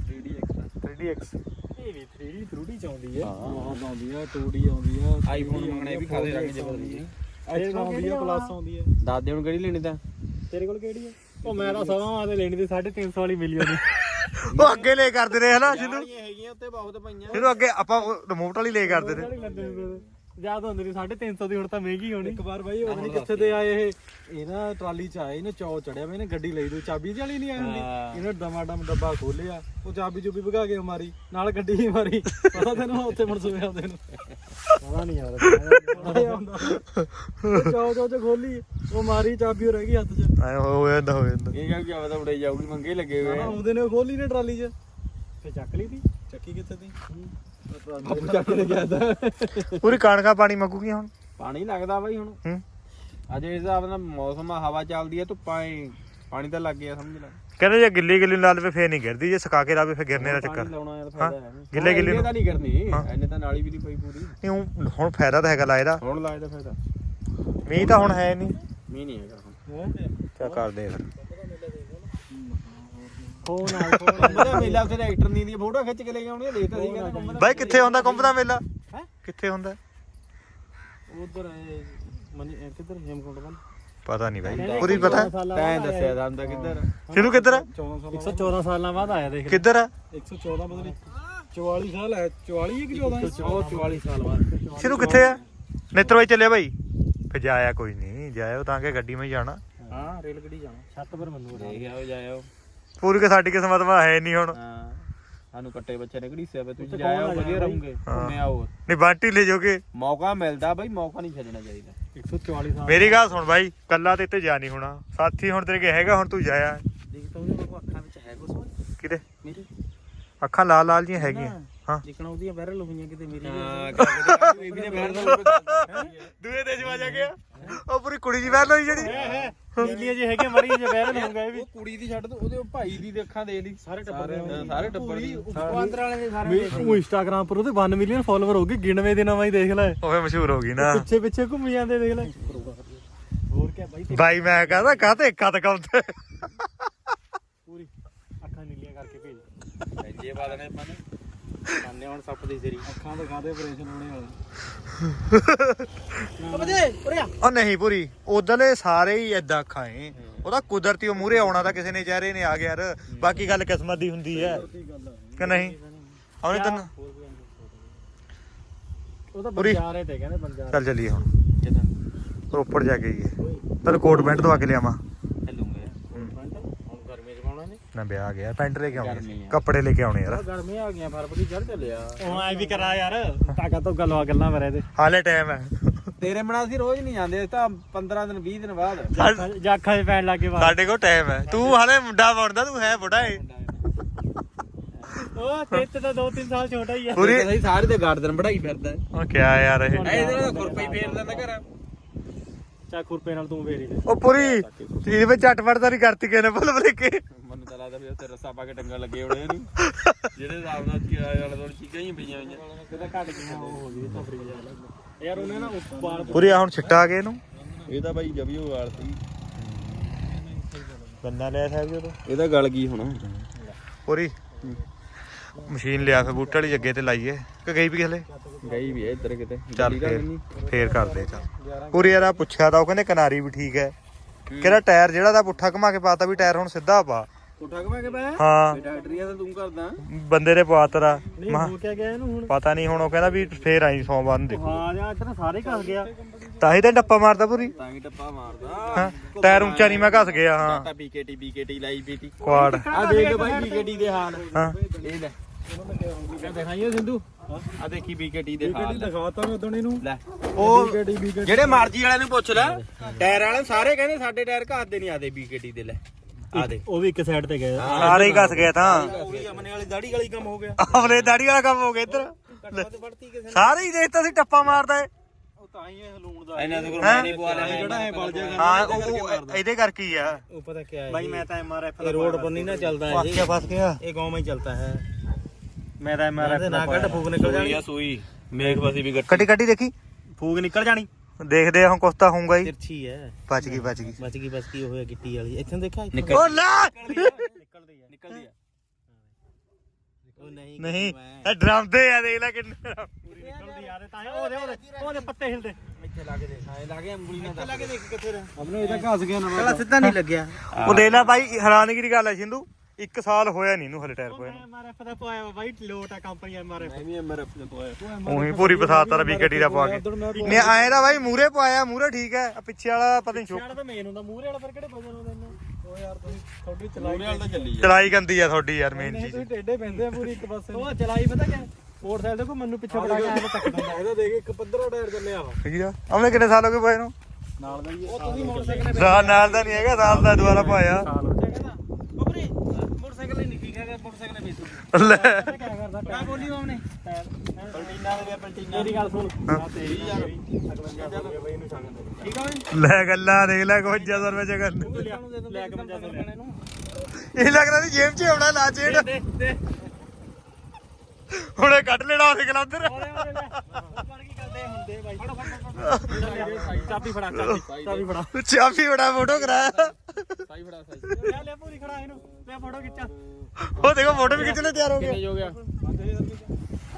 3D ਐਕਸਟਰਾ 3DX ਇਹ ਵੀ 3D ਥਰੂਡੀ ਚ ਆਉਂਦੀ ਹੈ। ਬਹੁਤ ਆਉਂਦੀ ਹੈ 2D ਆਉਂਦੀ ਹੈ ਆਈਫੋਨ ਮੰਗਣਾ ਇਹ ਵੀ ਖਾਦੇ ਲੱਗ ਜੇ ਬਦਲੀ ਐਚ ਆਉਂਦੀ ਹੈ ਪਲੱਸ ਆਉਂਦੀ ਹੈ। ਦੱਸ ਦੇ ਹੁਣ ਕਿਹੜੀ ਲੈਣੀ ਤਾਂ? ਤੇਰੇ ਕੋਲ ਕਿਹੜੀ ਹੈ? ਉਹ ਮੈਂ ਤਾਂ ਸਵਾ ਵਾਂ ਤੇ ਲੈਣੀ ਤੇ 350 ਵਾਲੀ ਮਿਲੀ ਉਹਦੀ। ਉਹ ਅੱਗੇ ਲੈ ਕਰਦੇ ਰਹੇ ਹਨਾ ਜਿਹਨੂੰ ਹੈਗੀਆਂ ਉੱਤੇ ਬਹੁਤ ਪਈਆਂ। ਜਿਹਨੂੰ ਅੱਗੇ ਆਪਾਂ ਰਿਮੋਟ ਵਾਲੀ ਲੈ ਕਰਦੇ ਨੇ ਯਾਦ ਹੁੰਦੀ ਸੀ 350 ਦੀ ਹੁਣ ਤਾਂ ਮਹਿੰਗੀ ਹੋਣੀ। ਇੱਕ ਵਾਰ ਬਾਈ ਨਹੀਂ ਕਿੱਥੇ ਤੇ ਆਏ ਇਹ। ਇਹ ਨਾ ਟਰਾਲੀ ਚ ਆਏ ਇਹਨੇ ਚੌ ਚੜਿਆ ਵੇ ਇਹਨੇ ਗੱਡੀ ਲਈ ਦੂ ਚਾਬੀ ਜਿਹੀ ਵਾਲੀ ਨਹੀਂ ਆਈ ਹੁੰਦੀ। ਇਹਨੇ ਡਮਾ ਡਮ ਡੱਬਾ ਖੋਲਿਆ ਉਹ ਚਾਬੀ ਚੁਬੀ ਭਗਾ ਕੇ ਮਾਰੀ ਨਾਲ ਗੱਡੀ ਹੀ ਮਾਰੀ। ਪਤਾ ਤੈਨੂੰ ਉੱਥੇ ਮਨਸੂਬੇ ਆਉਂਦੇ ਨੂੰ ਪਤਾ ਨਹੀਂ ਯਾਰ ਚੌ ਚੌ ਚ ਖੋਲੀ ਉਹ ਮਾਰੀ ਚਾਬੀ ਉਹ ਰਹਿ ਗਈ ਹੱਥ 'ਚ। ਐ ਹੋ ਜਾਂਦਾ ਹੋ ਜਾਂਦਾ। ਇਹ ਕਿਹਾ ਕਿ ਆਵਾ ਤਾਂ ਉੜੇ ਜਾਊਗੀ ਮੰਗੇ ਲੱਗੇ ਹੋਏ ਆਉਂਦੇ ਨੇ ਖੋਲੀ ਨੇ ਟਰਾਲੀ 'ਚ। ਫੇ ਚੱਕ ਲਈ ਤੀ। ਚੱਕੀ ਕਿੱਥੇ ਤੀ? ਬਾਪੂ ਚੱਕ ਕੇ ਗਿਆ ਤਾਂ ਪੂਰੀ ਕਣਕਾਂ ਪਾਣੀ ਮੰਗੂਗੀ ਹੁਣ? ਪਾਣੀ ਲੱਗਦਾ ਬਾਈ ਹੁਣ। ਹੂੰ। ਅੱਜ ਇਸ ਹਿਸਾਬ ਨਾਲ ਮੌਸਮ ਆ ਹਵਾ ਚੱਲਦੀ ਹੈ ਧੁੱਪਾਂ ਏ ਪਾਣੀ ਤਾਂ ਲੱਗ ਗਿਆ ਸਮਝ ਲੈ। ਕਹਿੰਦੇ ਜੇ ਗਿੱਲੀ ਗਿੱਲੀ ਲਾ ਲਵੇ ਫੇਰ ਨਹੀਂ ਗਿਰਦੀ ਜੇ ਸੁਕਾ ਕੇ ਲਾਵੇ ਫੇਰ ਗਿਰਨੇ ਦਾ ਚੱਕਰ। ਲਾਉਣਾ ਯਾਰ ਫਾਇਦਾ ਹੈ। ਗਿੱਲੇ ਗਿੱਲੇ ਇਹਨੇ ਤਾਂ ਨਹੀਂ ਕਰਨੀ ਇਹਨੇ ਤਾਂ ਨਾਲੀ ਵੀ ਨਹੀਂ ਪਈ ਪੂਰੀ। ਨਹੀਂ ਹੁਣ ਫਾਇਦਾ ਤਾਂ ਹੈਗਾ ਲਾਇਦਾ ਹੁਣ ਲਾਇਦਾ ਫਾਇਦਾ। ਮੀਂਹ ਤਾਂ ਹੁਣ ਹੈ ਨਹੀਂ। ਮੀਂਹ ਨਹੀਂ ਹੈਗਾ ਹੁਣ। ਕਿਆ ਕਰਦੇ ਆ ਫਿਰ। ਫੋਨ ਆ ਫੋਨ ਉਹਦਾ ਮੇਲਾ ਉੱਥੇ ਐਕਟਰ ਨਹੀਂ ਦੀ ਫੋਟੋ ਖਿੱਚ ਕੇ ਲੈ ਕੇ ਆਉਣੀ ਦੇਖਦਾ ਸੀ ਕਹਿੰਦਾ ਘੁੰਮਦਾ ਬਾਈ ਕਿੱਥੇ ਹੁੰਦਾ ਕੁੰਭ ਦਾ ਮੇਲਾ? ਹੈਂ? ਕਿੱਥੇ ਹੁੰਦਾ? ਉਧਰ ਮਨੀ ਕਿੱਧਰ ਹੇਮਕੁੰਟ ਵੱਲ? ਪਤਾ ਨਹੀਂ ਬਾਈ ਪੂਰੀ ਪਤਾ? ਤੈਂ ਦੱਸਿਆ ਦੰਦਾ ਕਿੱਧਰ? ਕਿਹਨੂੰ ਕਿੱਧਰ ਆ? 114 ਸਾਲਾਂ ਬਾਅਦ। ਆਇਆ ਦੇਖ। ਕਿੱਧਰ ਆ? 114 ਬਦਲੀ 44 ਸਾਲ ਹੈ? 44 ਕਿ 14 44 ਸਾਲ ਬਾਅਦ। ਸ਼ੁਰੂ ਕਿੱਥੇ ਆ? ਨੇਤਰ ਬਾਈ ਚੱਲਿਆ ਬਾਈ। ਫੇ ਜਾਇਆ ਕੋਈ ਨਹੀਂ ਜਾਇਓ ਤਾਂ ਕਿ ਗੱਡੀ ਮੈਂ ਹੀ ਜਾਣਾ। ਹਾਂ ਰੇਲ ਗੱਡੀ ਜਾਣਾ। ਛੱਤ ਪਰ ਮੈਨੂੰ ਲੈ ਗਿਆ ਉਹ ਜਾਇਓ। ਪੂਰੀ ਕਿ ਸਾਡੀ ਕਿਸਮਤ ਮਾ ਹੈ ਨਹੀਂ ਹੁਣ। ਹਾਂ। ਸਾਨੂੰ ਕੱਟੇ ਬੱਚੇ ਨੇ ਘੜੀਸਿਆ ਵੇ ਤੁਸੀਂ ਜਾਇਓ ਵਧੀਆ ਰਹੋਗੇ ਘੁੰਮੇ ਆਓ। ਨਹੀਂ ਬਾਂਟੀ ਲੈ ਜਾਓਗੇ। ਮੌਕਾ ਮਿਲਦਾ ਬਾਈ ਮੌਕਾ ਨਹੀਂ ਛੱਡਣਾ ਚਾਹੀਦਾ। 144 ਸਾਲ ਮੇਰੀ ਗੱਲ ਸੁਣ ਬਾਈ ਕੱਲਾ ਤੇ ਇੱਥੇ ਜਾ ਨਹੀਂ ਹੋਣਾ। ਸਾਥੀ ਹੁਣ ਤੇਰੇ ਕੇ ਹੈਗਾ ਹੁਣ ਤੂੰ ਜਾਇਆ। ਦੇਖ ਤਾਂ ਉਹਦੇ ਕੋਲ ਅੱਖਾਂ ਵਿੱਚ ਹੈ ਕੁਛ। ਕਿਤੇ? ਮੇਰੇ? ਅੱਖਾਂ ਲਾਲ ਲਾਲ ਜੀਆਂ ਹੈਗੀਆਂ। ਹਾਂ। ਜਿਕਣਾ ਉਹਦੀਆਂ ਵਾਇਰਲ ਹੋਈਆਂ ਕਿਤੇ ਮੇਰੀ ਹਾਂ ਕਿਤੇ ਬੀਬੀ ਨੇ ਬੈਠ ਦਾ ਦੂਏ ਦੇਸ਼ ਵਾ ਜਾ ਗਿਆ। ਉਹ ਪੂਰੀ ਕੁੜੀ ਜੀ ਵੈਲ ਹੋਈ ਜਿਹੜੀ। ਨੀਲੀਆਂ ਜੇ ਹੈਗੇ ਮਰੀ ਜੇ ਵਾਇਰਲ ਹੋ ਗਏ ਵੀ। ਉਹ ਕੁੜੀ ਦੀ ਛੱਡ ਦੋ ਉਹਦੇ ਉਹ ਭਾਈ ਦੀ ਦੇ ਅੱਖਾਂ ਦੇ ਲਈ ਸਾਰੇ ਟੱਬਰ ਦੇ ਸਾਰੇ ਟੱਬਰ ਦੀ। ਅੰਦਰ ਵਾਲੇ ਦੇ ਸਾਰੇ ਉਹ ਇੰਸਟਾਗ੍ਰਾਮ ਪਰ ਉਹਦੇ 1 ਮਿਲੀਅਨ ਫਾਲੋਅਰ ਹੋ ਗਏ ਗਿਣਵੇਂ ਦਿਨਾਂ ਵਾਂ ਹੀ ਦੇਖ ਲੈ। ਉਹ ਮਸ਼ਹੂਰ ਹੋ ਗਈ ਨਾ। ਪਿੱਛੇ ਪਿੱਛੇ ਘੁੰਮ ਜਾਂਦੇ ਦੇਖ ਲੈ। ਹੋਰ ਕੀ ਬਾਈ ਬਾਈ ਮੈਂ ਕਹਦਾ ਕਾਤੇ ਪੂਰੀ ਅੱਖਾਂ ਨੀਲੀਆਂ ਕਰਕੇ ਭੇਜ। ਜੇ ਬਾਦ ਨੇ ਪਾਣੇ ਕੰਨੇ ਹੁਣ ਸੱਪ ਦੀ ਸਰੀ। ਅੱਖਾਂ ਦਿਖਾ ਦੇ ਆਪਰੇਸ਼ਨ ਹੋਣੇ ਵਾਲਾ। ਉਹ ਨਹੀਂ ਪੂਰੀ ਉਧਰਲੇ ਸਾਰੇ ਹੀ ਏਦਾਂ ਖਾਏ ਉਹਦਾ ਕੁਦਰਤੀ ਉਹ ਮੂਰੇ ਆਉਣਾ ਤਾਂ ਕਿਸੇ ਨੇ ਚਿਹਰੇ ਨੇ ਆ ਗਿਆ ਯਾਰ। ਬਾਕੀ ਗੱਲ ਕਿਸਮਤ ਦੀ ਹੁੰਦੀ ਹੈ। ਕਿ ਨਹੀਂ? ਉਹਨੇ ਤੈਨੂੰ ਉਹ ਤਾਂ। ਬੰਜਾਰੇ ਤੇ ਕਹਿੰਦੇ ਬੰਜਾਰੇ। ਚੱਲ ਚੱਲੀਏ ਹੁਣ। ਰੋਪੜ ਜਾ ਕੇ ਆਈਏ। ਤੈਨੂੰ ਕੋਟ ਪੈਂਟ ਦਵਾ ਕੇ ਲਿਆਵਾਂ। ਗਰਮੀ ਚ ਪਾਉਣਾ ਨੇ ਨਾ ਵਿਆਹ ਗਿਆ ਪੈਂਟ ਲੈ ਕੇ ਆਉਣੀ। ਕੱਪੜੇ ਲੈ ਕੇ ਆਉਣੇ ਯਾਰ। ਗਰਮੀ ਆ ਗਈਆਂ ਫਰਵਰੀ ਚੜ ਚੱਲਿਆ। ਉਹ ਐ ਵੀ ਕਰਾ ਯਾਰ। ਤਾਕਾ ਤੋਂ ਗੱਲਾਂ ਗੱਲਾਂ ਮਰੇ ਤੇ। ਹਾਲੇ ਟਾਈਮ ਹੈ ਤੇਰੇ ਮਨਾ ਅਸੀਂ ਰੋਜ਼ ਨਹੀਂ ਜਾਂਦੇ ਤਾਂ 15 ਦਿਨ 20 ਦਿਨ ਬਾਅਦ। ਜਾਖਾਂ 'ਚ ਪੈਣ ਲੱਗੇ ਬਾਹਰ। ਸਾਡੇ ਕੋਲ ਟਾਈਮ ਹੈ ਤੂੰ ਹਾਲੇ ਮੁੰਡਾ ਬਣਦਾ ਤੂੰ ਹੈ ਬੁੱਢਾ ਏ। ਉਹ ਤੇ ਤਾਂ 2-3 ਸਾਲ ਛੋਟਾ ਹੀ ਆ। ਪੂਰੀ ਸਾਰੇ ਦੇ ਗਾਰਡਨ ਬੜਾਈ ਫਿਰਦਾ ਉਹ ਕਿਆ ਯਾਰ ਇਹ। ਇਹਦੇ ਨਾਲ ਖੁਰਪਈ ਫੇਰ ਲੈਂਦਾ ਘਰ। ਚਾ ਖੁਰਪੇ ਨਾਲ ਤੂੰ ਫੇਰੀ ਦੇ। ਉਹ ਪੂਰੀ ਚੀਜ਼ ਵਿੱਚ ਝਟਪਟ ਤਾਂ ਨਹੀਂ ਕਰਤੀ ਕਿਸੇ ਨੇ ਬੁੱਲ ਬੁੱਲ ਕੇ। ਮੈਨੂੰ ਤਾਂ ਲੱਗਦਾ ਵੀ ਉੱਥੇ ਰੱਸਾ ਪਾ ਕੇ ਟੰਗਾ ਲੱਗੇ ਹੋਣੇ ਇਹਨੂੰ ਜਿਹੜੇ ਹਿਸਾਬ ਨਾਲ ਕੀ ਵਾਲੇ ਦੋਲ ਚੀਕਾਂ ਹੀ ਪਈਆਂ ਹੋਈਆਂ। ਕਿਤੇ ਘਟ ਗਈਆਂ ਉਹ ਹੋ ਗਈ ਤਾਂ ਫਰੀ ਜਾ ਯਾਰ ਉਹਨੇ ਨਾ ਉਸ ਬਾਲ ਪੂਰੀ ਆ ਹੁਣ ਛਿੱਟਾ ਆ ਗਏ ਇਹਨੂੰ। ਇਹ ਤਾਂ ਬਾਈ ਜਬੀਓ ਵਾਲ ਸੀ। ਬੰਦਾ ਲਿਆ ਸਾਹਿਬ ਜਦੋਂ। ਇਹਦਾ ਗਲ ਗਈ ਹੁਣ। ਪੂਰੀ। ਮਸ਼ੀਨ ਲਿਆ ਫੇ ਬੂਟੇ ਵਾਲੀ ਜੱਗੇ ਤੇ ਲਾਈਏ। ਕਿ ਗਈ ਵੀ ਹਲੇ? ਗਈ ਵੀ ਹੈ ਇੱਧਰ ਕਿਤੇ। ਚੱਲ ਫੇਰ ਫੇਰ ਕਰਦੇ ਚੱਲ। ਪੂਰੀ ਯਾਰ ਆ ਪੁੱਛਿਆ ਤਾਂ ਉਹ ਕਹਿੰਦੇ ਕਿਨਾਰੀ ਵੀ ਠੀਕ ਹੈ। ਕਿਹੜਾ ਟਾਇਰ ਜਿਹੜਾ ਦਾ ਪੁੱਠਾ ਘੁਮਾ ਕੇ ਪਾਤਾ ਵੀ ਟਾਇਰ ਹੁਣ ਸਿੱਧਾ ਪਾ। ਉਠਾ ਕੇ ਮੈਂ ਕਿ ਪੈ ਹਾਂ। ਡਾਕਟਰੀਆਂ ਤਾਂ ਤੂੰ ਕਰਦਾ। ਬੰਦੇ ਨੇ ਪਾ ਤਰਾ। ਨਹੀਂ ਹੋ ਕਿਆ ਗਿਆ ਇਹਨੂੰ ਹੁਣ? ਪਤਾ ਨਹੀਂ ਹੁਣ ਉਹ ਕਹਿੰਦਾ ਵੀ ਫੇਰ ਆਈ ਸੋਮਵਾਰ ਨੂੰ ਦੇਖੋ। ਹਾਂ ਯਾਰ ਇੱਧਰ ਸਾਰੇ ਘਸ ਗਿਆ। ਤਾਂ ਹੀ ਤਾਂ ਡੱਪਾ ਮਾਰਦਾ ਪੂਰੀ। ਤਾਂ ਹੀ ਟੱਪਾ ਮਾਰਦਾ। ਟਾਇਰ ਉੱਚਾ ਨਹੀਂ ਮੈਂ ਘਸ ਗਿਆ ਹਾਂ। ਟਾਟਾ ਬੀਕੇਟੀ ਬੀਕੇਟੀ ਲਾਈ ਪੀਟੀ ਕੁਆੜ ਆ ਦੇਖ ਬਾਈ ਬੀਕੇਟੀ ਦੇ ਹਾਲ। ਹਾਂ। ਇਹ ਲੈ। ਦਿਖਾਈਏ ਸਿੰਧੂ। ਆ ਦੇਖੀ ਬੀਕੇਟੀ ਦੇ ਹਾਲ। ਦਿਖਾਤਾ ਮੈਂ ਉਦੋਂ ਇਹਨੂੰ। ਲੈ। ਉਹ ਜਿਹੜੇ ਮਰਜ਼ੀ ਵਾਲਿਆਂ ਨੂੰ ਪੁੱਛ ਲੈ। ਟਾਇਰ ਵਾਲੇ ਸਾਰੇ ਕਹਿੰਦੇ ਸਾਡੇ ਟਾਇਰ ਘਾਦੇ ਨਹੀਂ ਆਦੇ ਬੀਕੇਟੀ ਦੇ ਲੈ। ਆ ਦੇ। ਉਹ ਵੀ ਇੱਕ ਸਾਈਡ ਤੇ ਗਏ। ਸਾਰੇ ਹੀ ਘਸ ਗਿਆ ਤਾਂ। ਪੂਰੀ ਅਮਨੇ ਵਾਲੀ ਦਾੜੀ ਵਾਲੀ ਕੰਮ ਹੋ ਗਿਆ। ਆਪਣੇ ਦਾੜੀ ਵਾਲਾ ਕੰਮ ਹੋ ਗਿਆ ਇੱਧਰ। ਲੈ, ਵੜਤੀ ਕਿਸੇ ਸਾਰੇ ਹੀ ਦੇਖਤਾ ਸੀ ਟੱਪਾ ਮਾਰਦਾ ਏ। ਉਹ ਤਾਂ ਹੀ ਇਹ ਲੂਣ ਦਾ। ਇਹਨਾਂ ਦੇ ਕੋਲ ਮੈਂ ਨਹੀਂ ਪਵਾ ਲੈਣਾ ਜਿਹੜਾ ਇਹ ਬਲ ਜਾਏਗਾ ਹਾਂ ਉਹ- ਉਹ ਇਹਦੇ ਕਰਕੇ ਹੀ ਆ। ਉਹ ਪਤਾ ਕੀ ਹੈ ਭਾਈ ਮੈਂ ਤਾਂ ਐਮਆਰਐਫ ਇਹ ਰੋਡ ਪਰ ਨਹੀਂ ਨਾ ਚੱਲਦਾ ਹੈ ਵਾਕਿਆ ਫਸ ਗਿਆ। ਇਹ ਗਾਉਂ में ही ਮੈਂ ਤਾਂ ਨਾ ਕੱਢ ਫੂਕ ਨਿਕਲ ਜਾਣੀ। ਆ ਸੂਈ। ਮੇਖ ਬਸੀ ਵੀ ਗੱਟੀ ਕੱਟੀ ਕੱਟੀ ਦੇਖੀ? ਫੂਕ ਨਿਕਲ ਜਾਣੀ। ਦੇਖਦੇ ਆ ਹੁਣ ਕੁਛ ਤਾਂ ਹੋਊਗਾ ਹੀ ਤਿਰਛੀ ਹੈ ਬਚ ਗਈ ਬਚ ਗਈ। ਬਚ ਗਈ ਬਸ ਕੀ ਹੋਇਆ ਗਿੱਟੀ ਵਾਲੀ। ਇੱਥੇ ਨੂੰ ਦੇਖਿਆ ਇੱਥੇ? ਨਿਕਲ- ਓ ਲੈ! ਨਿਕਲਦੀ ਆ। ਨਿਕਲਦੀ ਉਹ ਨਹੀਂ ਨਹੀਂ ਇਹ ਡਰਾਉਂਦੇ ਆ ਦੇਖ ਲੈ ਕਿੰਨੇ ਪੂਰੀ ਨਿਕਲਦੀ ਆ। ਤੇ ਤਾਂ ਉਹਦੇ ਉਹਦੇ ਉਹਦੇ ਪੱਤੇ ਹਿਲਦੇ। ਇੱਥੇ ਲਾ ਕੇ ਦੇਖ ਹਾਂ ਲਾ ਕੇ ਨਾਲ ਲਾ ਕੇ ਕਿੱਥੇ ਰਹਿ। ਹਮਨੇ ਇਹਦਾ ਘਸ ਗਿਆ ਨਾ। ਸਿੱਧਾ ਨਹੀਂ ਲੱਗਿਆ। ਉਹ ਦੇਖ ਲੈ ਭਾਈ ਹੈਰਾਨਗੀ ਦੀ ਗੱਲ ਹੈ ਸਿੰਧੂ ਇੱਕ ਸਾਲ ਹੋਇਆ ਨਹੀਂ ਇਹਨੂੰ ਹਲੇ ਟਾਇਰ ਪੋਏ ਨੂੰ। ਐਮਆਰਐਫ ਦਾ ਪਾਇਆ ਵਾ ਬਾਈ ਲੋਟ ਆ ਕੰਪਨੀ ਐਮਆਰਐਫ ਮੈਂ ਵੀ ਐਮਆਰਐਫ ਤੇ ਪਾਇਆ। ਉਹੀ ਪੂਰੀ ਬਸਾਤਾ ਰਵੀ ਗੱਡੀ ਦਾ ਪਵਾ ਕੇ। ਨੇ ਆਏ ਦਾ ਬਾਈ ਮੂਰੇ ਪਵਾਇਆ ਮੂਰੇ ਠੀਕ ਹੈ ਆ ਪਿੱਛੇ ਵਾਲਾ ਪਤਾ ਨਹੀਂ ਸ਼ੁਕ ਪਿਛਾੜਾ ਤਾਂ ਮੇਨ ਹੁੰਦਾ ਮੂਹਰੇ ਵਾਲਾ ਫਿਰ ਕਿਹੜੇ ਵਜਨ ਹੁੰਦੇ ਨੇ ਉਹ ਯਾਰ ਤੁਸੀਂ ਤੁਹਾਡੀ ਚਲਾਈ ਮੂਰੇ ਵਾਲਾ ਤਾਂ ਚੱਲੀ ਜਾ ਚਲਾਈ ਗੰਦੀ ਆ ਤੁਹਾਡੀ ਯਾਰ ਮੇਨ ਚੀਜ਼। ਤੁਸੀਂ ਟੇਡੇ ਪੈਂਦੇ ਆ ਪੂਰੀ ਇੱਕ ਪਾਸੇ। ਉਹ ਚਲਾਈ ਪਤਾ ਕਿਆ? ਮੋਟਰਸਾਈਕਲ ਦੇਖੋ ਮੈਨੂੰ ਪਿੱਛੇ ਬੜਾ ਕੇ ਐਵੇਂ ਤੱਕ ਦਿੰਦਾ ਇਹਦਾ ਦੇਖ ਇੱਕ ਪੱਧਰਾ ਟਾਇਰ ਚੱਲਿਆ ਵਾ। ਠੀਕ ਆ। ਉਹਨੇ ਕਿੰਨੇ ਸਾਲ ਹੋ ਗਏ ਪਏ ਨੂੰ? ਨਾਲ ਦਾ ਹੀ ਉਹ ਤੁਸੀਂ ਮੋਟਰਸਾਈਕਲ ਸਾਲ ਨਾਲ ਦਾ ਨਹੀਂ ਹੈਗਾ ਸਾਲ ਦਾ ਦੁਬਾਰਾ ਪਾਇਆ ਮੋਟਰਸਾਈਕਲ ਹੀ ਨਹੀਂ ਠੀਕ ਹੈਗਾ ਮੋਟਰਸਾਈਕਲ ਵੇਚ ਦੂੰ ਲੈ। ਕਾ ਬੋਲੀ ਉਹਨੇ ਪਲਟੀਨਾ ਮੇਰੇ ਪਲਟੀਨਾ ਮੇਰੀ ਗੱਲ ਸੁਣ ਤੇਰੀ ਯਾਰ ਠੀਕ ਆ ਬਈ ਲੈ ਗੱਲਾਂ ਦੇਖ ਲੈ 5500 ਰੁਪਏ ਚ ਗੱਲ ਲੈ ਕੇ ਮਜਾ ਇਹ ਲੱਗਦਾ ਨਹੀਂ ਜੇਬ 'ਚ ਆਉਣਾ ਲਾ ਚੇੜ ਹੁਣੇ ਕੱਢ ਲੈਣਾ ਉਹਦੇ ਕਲੰਦਰ ਉਹਦੇ ਉਹਦੇ ਲੈ ਪਰ ਕੀ ਕਰਦੇ ਹੁੰਦੇ ਬਾਈ ਫੜੋ ਫੜੋ। ਚਾਬੀ ਫੜਾ ਚਾਬੀ। ਚਾਬੀ ਫੜਾ। ਚਾਬੀ ਬੜਾ ਫੋਟੋ ਕਰਾਇਆ ਸਾਈ ਫੜਾ ਸਾਈ ਲੈ ਲੈ ਪੂਰੀ ਖੜਾ ਇਹਨੂੰ। ਲੈ ਫੋਟੋ ਖਿੱਚਾ। ਉਹ ਦੇਖੋ ਫੋਟੋ ਵੀ ਖਿੱਚ ਲੈ ਤਿਆਰ ਹੋ ਗਿਆ ਕਿੰਨੇ ਹੋ ਗਿਆ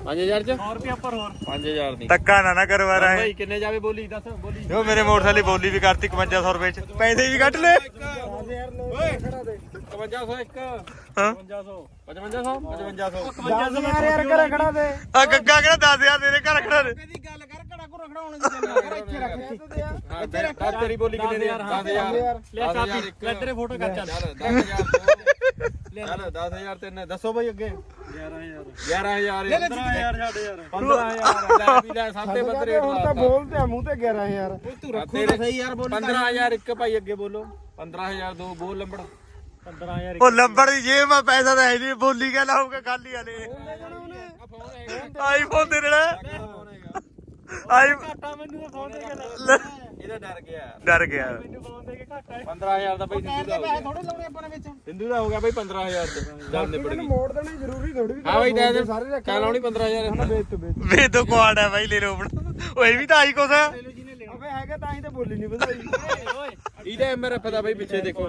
5000 ਚ? 100 ਰੁਪਏ ਉੱਪਰ ਹੋਰ। 5000 ਨਹੀਂ ਧੱਕਾ ਨਾ ਨਾ ਕਰਵਾ ਰਹੇ ਭਾਈ ਕਿੰਨੇ ਜਾਵੇ ਬੋਲੀ ਦੱਸ ਬੋਲੀ। ਜੋ ਮੇਰੇ ਮੋਟਰਸਾਈਕਲ ਦੀ ਬੋਲੀ ਵੀ ਕਰਤੀ 5500 ਰੁਪਏ ਚ। ਪੈਸੇ ਵੀ ਕੱਢ ਲੈ ਓਏ 5500 ਇੱਕ ਹਾਂ। 5500 5500 5500 5500 ਯਾਰ ਘਰੇ ਖੜਾ ਦੇ। ਆ ਗੱਗਾ ਕਿਹੜਾ 10000 ਤੇਰੇ ਘਰ ਖੜਾ ਦੇ। ਦੀ ਗੱਲ ਕਰ ਘੜਾ ਘੁੜਾ ਖੜਾਉਣ ਦੀ ਗੱਲ ਕਰ ਇੱਥੇ ਰੱਖ ਇੱਥੇ ਰੱਖ ਤੇਰੀ ਬੋਲੀ ਕਿੰਨੇ ਦੀ 10000 ਲੈ ਚਾਬੀ ਲੈ ਤੇਰੇ ਫੋਟੋ ਕਰ ਚੱਲ। ਚੱਲ 10000 ਚੱਲ 10000 ਤੇ ਦੱਸੋ ਬਈ ਅੱਗੇ। 11000 11000 15000 ਛੱਡ ਯਾਰ 15000 ਲੈ ਵੀ ਸਾਤੇ ਮੂੰਹ ਤੇ 11000 ਤੂੰ ਰੱਖੋ ਸਹੀ ਯਾਰ ਬੋਲੀ 15000 ਇੱਕ ਭਾਈ ਅੱਗੇ ਬੋਲੋ। 15000 ਦੋ ਬੋਲ ਲੰਬੜ। 15000 ਉਹ ਲੰਬੜ ਦੀ ਜੇਬ ਮਾ ਪੈਸਾ ਤਾਂ ਹੈ ਨਹੀਂ ਬੋਲੀ ਕਹਿ ਲਾਊਗਾ ਖਾਲੀ ਵਾਲੇ ਆਈਫੋਨ ਦੇ ਦੇਣਾ ਆਈ ਘਾਟਾ ਮੈਨੂੰ ਤਾਂ ਫੋਨ ਦੇ ਕੇ ਲੈ। ਇਹਦਾ ਡਰ ਗਿਆ। ਡਰ ਗਿਆ। ਮੈਨੂੰ ਫੋਨ ਦੇ ਕੇ ਘਾਟਾ 15000 ਦਾ ਭਾਈ ਸਿੰਧੂ ਦਾ ਹੋ ਗਿਆ। ਥੋੜੇ ਲਾਉਣੇ ਆਪਾਂ ਨੇ ਵਿੱਚ। ਸਿੰਧੂ ਦਾ ਹੋ ਗਿਆ ਭਾਈ 15000 ਤੇ ਚੱਲ ਨਿਬੜ ਗਈ। ਮੋੜ ਦੇਣਾ ਜ਼ਰੂਰੀ ਥੋੜੀ ਵੀ। ਹਾਂ ਭਾਈ ਦੇ ਦੇ। ਸਾਰੇ ਰੱਖ। ਚੱਲ ਆਉਣੀ 15000 ਹੁਣ ਵੇਚ ਵੇਚ ਵੇ ਤੋਂ ਕੁਆੜ ਹੈ ਬਾਈ ਲੈ ਲੋ ਆਪਣਾ। ਉਹ ਇਹ ਵੀ ਤਾਂ ਆਈ ਕੁਛ ਅਬੇ ਹੈਗਾ ਤਾਂ ਹੀ ਤਾਂ ਬੋਲੀ ਨਹੀਂ ਵਧਾਈ। ਓਏ ਇਹਦਾ ਐਮਆਰਐਫ ਦਾ ਭਾਈ ਪਿੱਛੇ ਦੇਖੋ।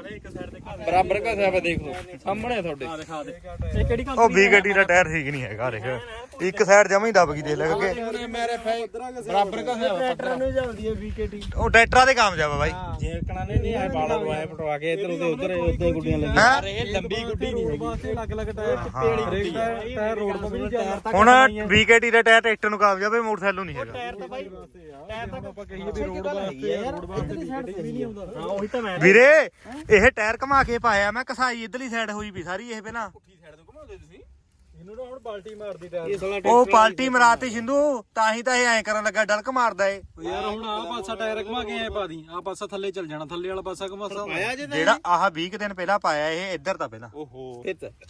ਬਰਾਬਰ ਕਾ ਸਾਹਿਬ ਦੇਖ। ਲਓ ਸਾਹਮਣੇ ਤੁਹਾਡੇ। ਆ ਦਿਖਾ ਦੇ। ਇਹ ਕਿਹੜੀ ਉਹ ਕੰਪਨੀ ਵੀ ਗੱਡੀ ਦਾ ਟਾਇਰ ਠੀਕ ਨਹੀਂ ਹੈਗਾ ਦੇਖ। ਇੱਕ ਸਾਈਡ ਜਮਾ ਹੀ ਦਬ ਗਈ ਦੇ ਲੱਗ ਕੇ ਐਮਆਰਐਫ ਹੈ। ਬਰਾਬਰ ਟਰੈਕਟਰ ਨੂੰ ਜਾਂਦੀ ਹੈ ਵੀਕੇਟੀ ਉਹ ਟਰੈਕਟਰਾਂ ਦੇ ਕਾਮਯਾਬ ਆ ਬਾਈ। ਜੇ ਕਣਾ ਨੇ ਨਹੀਂ ਆਏ ਬਾਲਾ ਲਵਾਏ ਪਟਵਾ ਕੇ ਇਧਰ ਉਧਰ ਉਧਰ ਉਧਰ ਗੁੱਡੀਆਂ ਲੱਗੀਆਂ। ਹੈਂ? ਇਹ ਲੰਬੀ ਗੁੱਡੀ ਨਹੀਂ ਰੋਡ ਹੈਗੀ। ਵਾਸਤੇ ਅਲੱਗ ਅਲੱਗ ਟਾਇਰ। ਚਿੱਪੇ ਵਾਲੀ ਗੁੱਡੀ ਹੈ ਟਾਇਰ ਰੋਡ ਪਰ ਵੀ ਟਾਇਰ ਤੱਕ ਹੁਣ ਵੀਕੇਟੀ ਦਾ ਟਾਇਰ ਟਰੈਕਟਰ ਨੂੰ ਕਾਮਯਾਬ ਹੈ ਮੋਟਰਸਾਈਕਲ ਨੂੰ ਨਹੀਂ ਹੈਗਾ। ਟਾਇਰ ਤਾਂ ਬਾਈ ਟਾਇਰ ਤਾਂ ਆਪਾਂ ਕਹੀਏ ਵੀ ਰੋਡ ਵਾਸਤੇ ਰੋਡ ਵਾਸਤੇ ਵੀ ਵੀ ਨਹੀਂ ਆਉਂਦਾ। ਹਾਂ ਉਹੀ ਤਾਂ ਮੈਂ ਵੀਰੇ ਇਹ ਟਾਇਰ ਘਮਾ ਕੇ ਪਾਇਆ ਮੈਂ ਕਸਾਈ ਇਧਰਲੀ ਸਾਈਡ ਹੋਈ ਵੀ ਸਾਰੀ ਇਹ ਪਹਿਲਾਂ। ਇਹਨੂੰ ਤਾਂ ਹੁਣ ਬਾਲਟੀ ਮਾਰਦੀ ਟਾਇਰ ਉਹ ਪਾਲਟੀ ਮਰਾਤੀ ਸਿੰਧੂ ਤਾਂ ਹੀ ਤਾਂ ਇਹ ਐਂ ਕਰਨ ਲੱਗਾ ਡਲਕ ਮਾਰਦਾ ਏ। ਯਾਰ ਹੁਣ ਆਹ ਪਾਸਾ ਟਾਇਰ ਘੁਮਾ ਕੇ ਐ ਪਾ ਦੀ ਆਹ ਪਾਸਾ ਥੱਲੇ ਚੱਲ ਜਾਣਾ ਥੱਲੇ ਵਾਲਾ ਪਾਸਾ ਘੁਮਾਸਾ ਜਿਹੜਾ ਆਹ 20 ਕੁ ਦਿਨ ਪਹਿਲਾਂ ਪਾਇਆ ਇਹ ਇੱਧਰ ਤਾਂ ਪਹਿਲਾਂ। ਓਹੋ।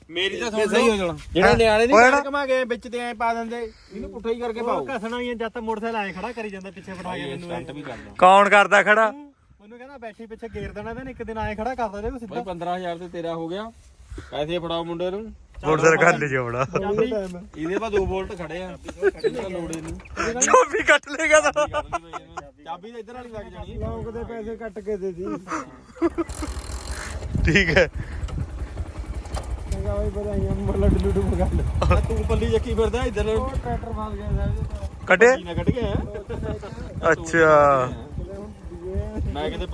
ਮੇਰੀ ਤਾਂ ਸੁਣ ਸਹੀ ਹੋ ਜਾਣਾ। ਜਿਹੜੇ ਨਿਆਣੇ ਹੋਇਆ ਨਹੀਂ ਨਾ? ਕਮਾ ਗਏ ਵਿੱਚ ਤੇ ਐ ਪਾ ਦਿੰਦੇ ਇਹਨੂੰ ਪੁੱਠਾ ਹੀ ਕਰਕੇ ਪਾਓ। ਘਸਣਾ ਹੀ ਆ, ਜਦ ਤੱਕ ਮੋਟਰਸਾਈਕਲ ਐ ਖੜਾ ਕਰੀ ਜਾਂਦਾ ਪਿੱਛੇ ਬਿਠਾ ਕੇ ਮੈਨੂੰ ਸਟੰਟ ਵੀ ਕਰਦਾ। ਕੌਣ ਕਰਦਾ ਖੜਾ? ਮੈਨੂੰ ਕਹਿੰਦਾ ਬੈਠੀ ਪਿੱਛੇ ਗੇਰ ਦੇਣਾ ਤੇ ਇੱਕ ਦਿਨ ਐ ਖੜਾ ਕਰਦਾ ਦੇਖੋ ਸਿੱਧਾ। 15000 ਤੇ ਤੇਰਾ ਹੋ ਗਿਆ। ਪੈਸੇ ਫੜਾਓ ਮੁੰਡੇ ਨੂੰ। ਮੋਟਰਸਾਈਕਲ ਕਰ ਲੈ ਜੋੜਾ ਚਾਬੀ ਇਹਦੇ ਪਾ 2 ਵੋਲਟ ਖੜੇ ਆ। ਇਹਦਾ ਲੋੜ ਵੀ ਕੱਟ ਲੇਗਾ ਤਾਂ। ਚਾਬੀ ਤਾਂ ਇੱਧਰ ਵਾਲੀ ਲੱਗ ਜਾਣੀ। ਲੋਕ ਦੇ ਪੈਸੇ ਕੱਟ ਕੇ ਦੇ ਦੀ। ਠੀਕ ਹੈ। ਚੰਗਾ ਬਾਈ ਵਧਾਈਆਂ ਲੱਡੂ ਲੱਡੂ ਮਗਾ ਲਓ। ਤੂੰ ਪੱਲੀ ਜੱਕੀ ਫਿਰਦਾ ਇੱਧਰ। ਟਰੈਕਟਰ ਫਸ ਗਿਆ ਸਾਹਿਬ ਨਾ ਕੱਢ ਗਿਆ। ਅੱਛਾ। ਮੈਂ ਕਿਤੇ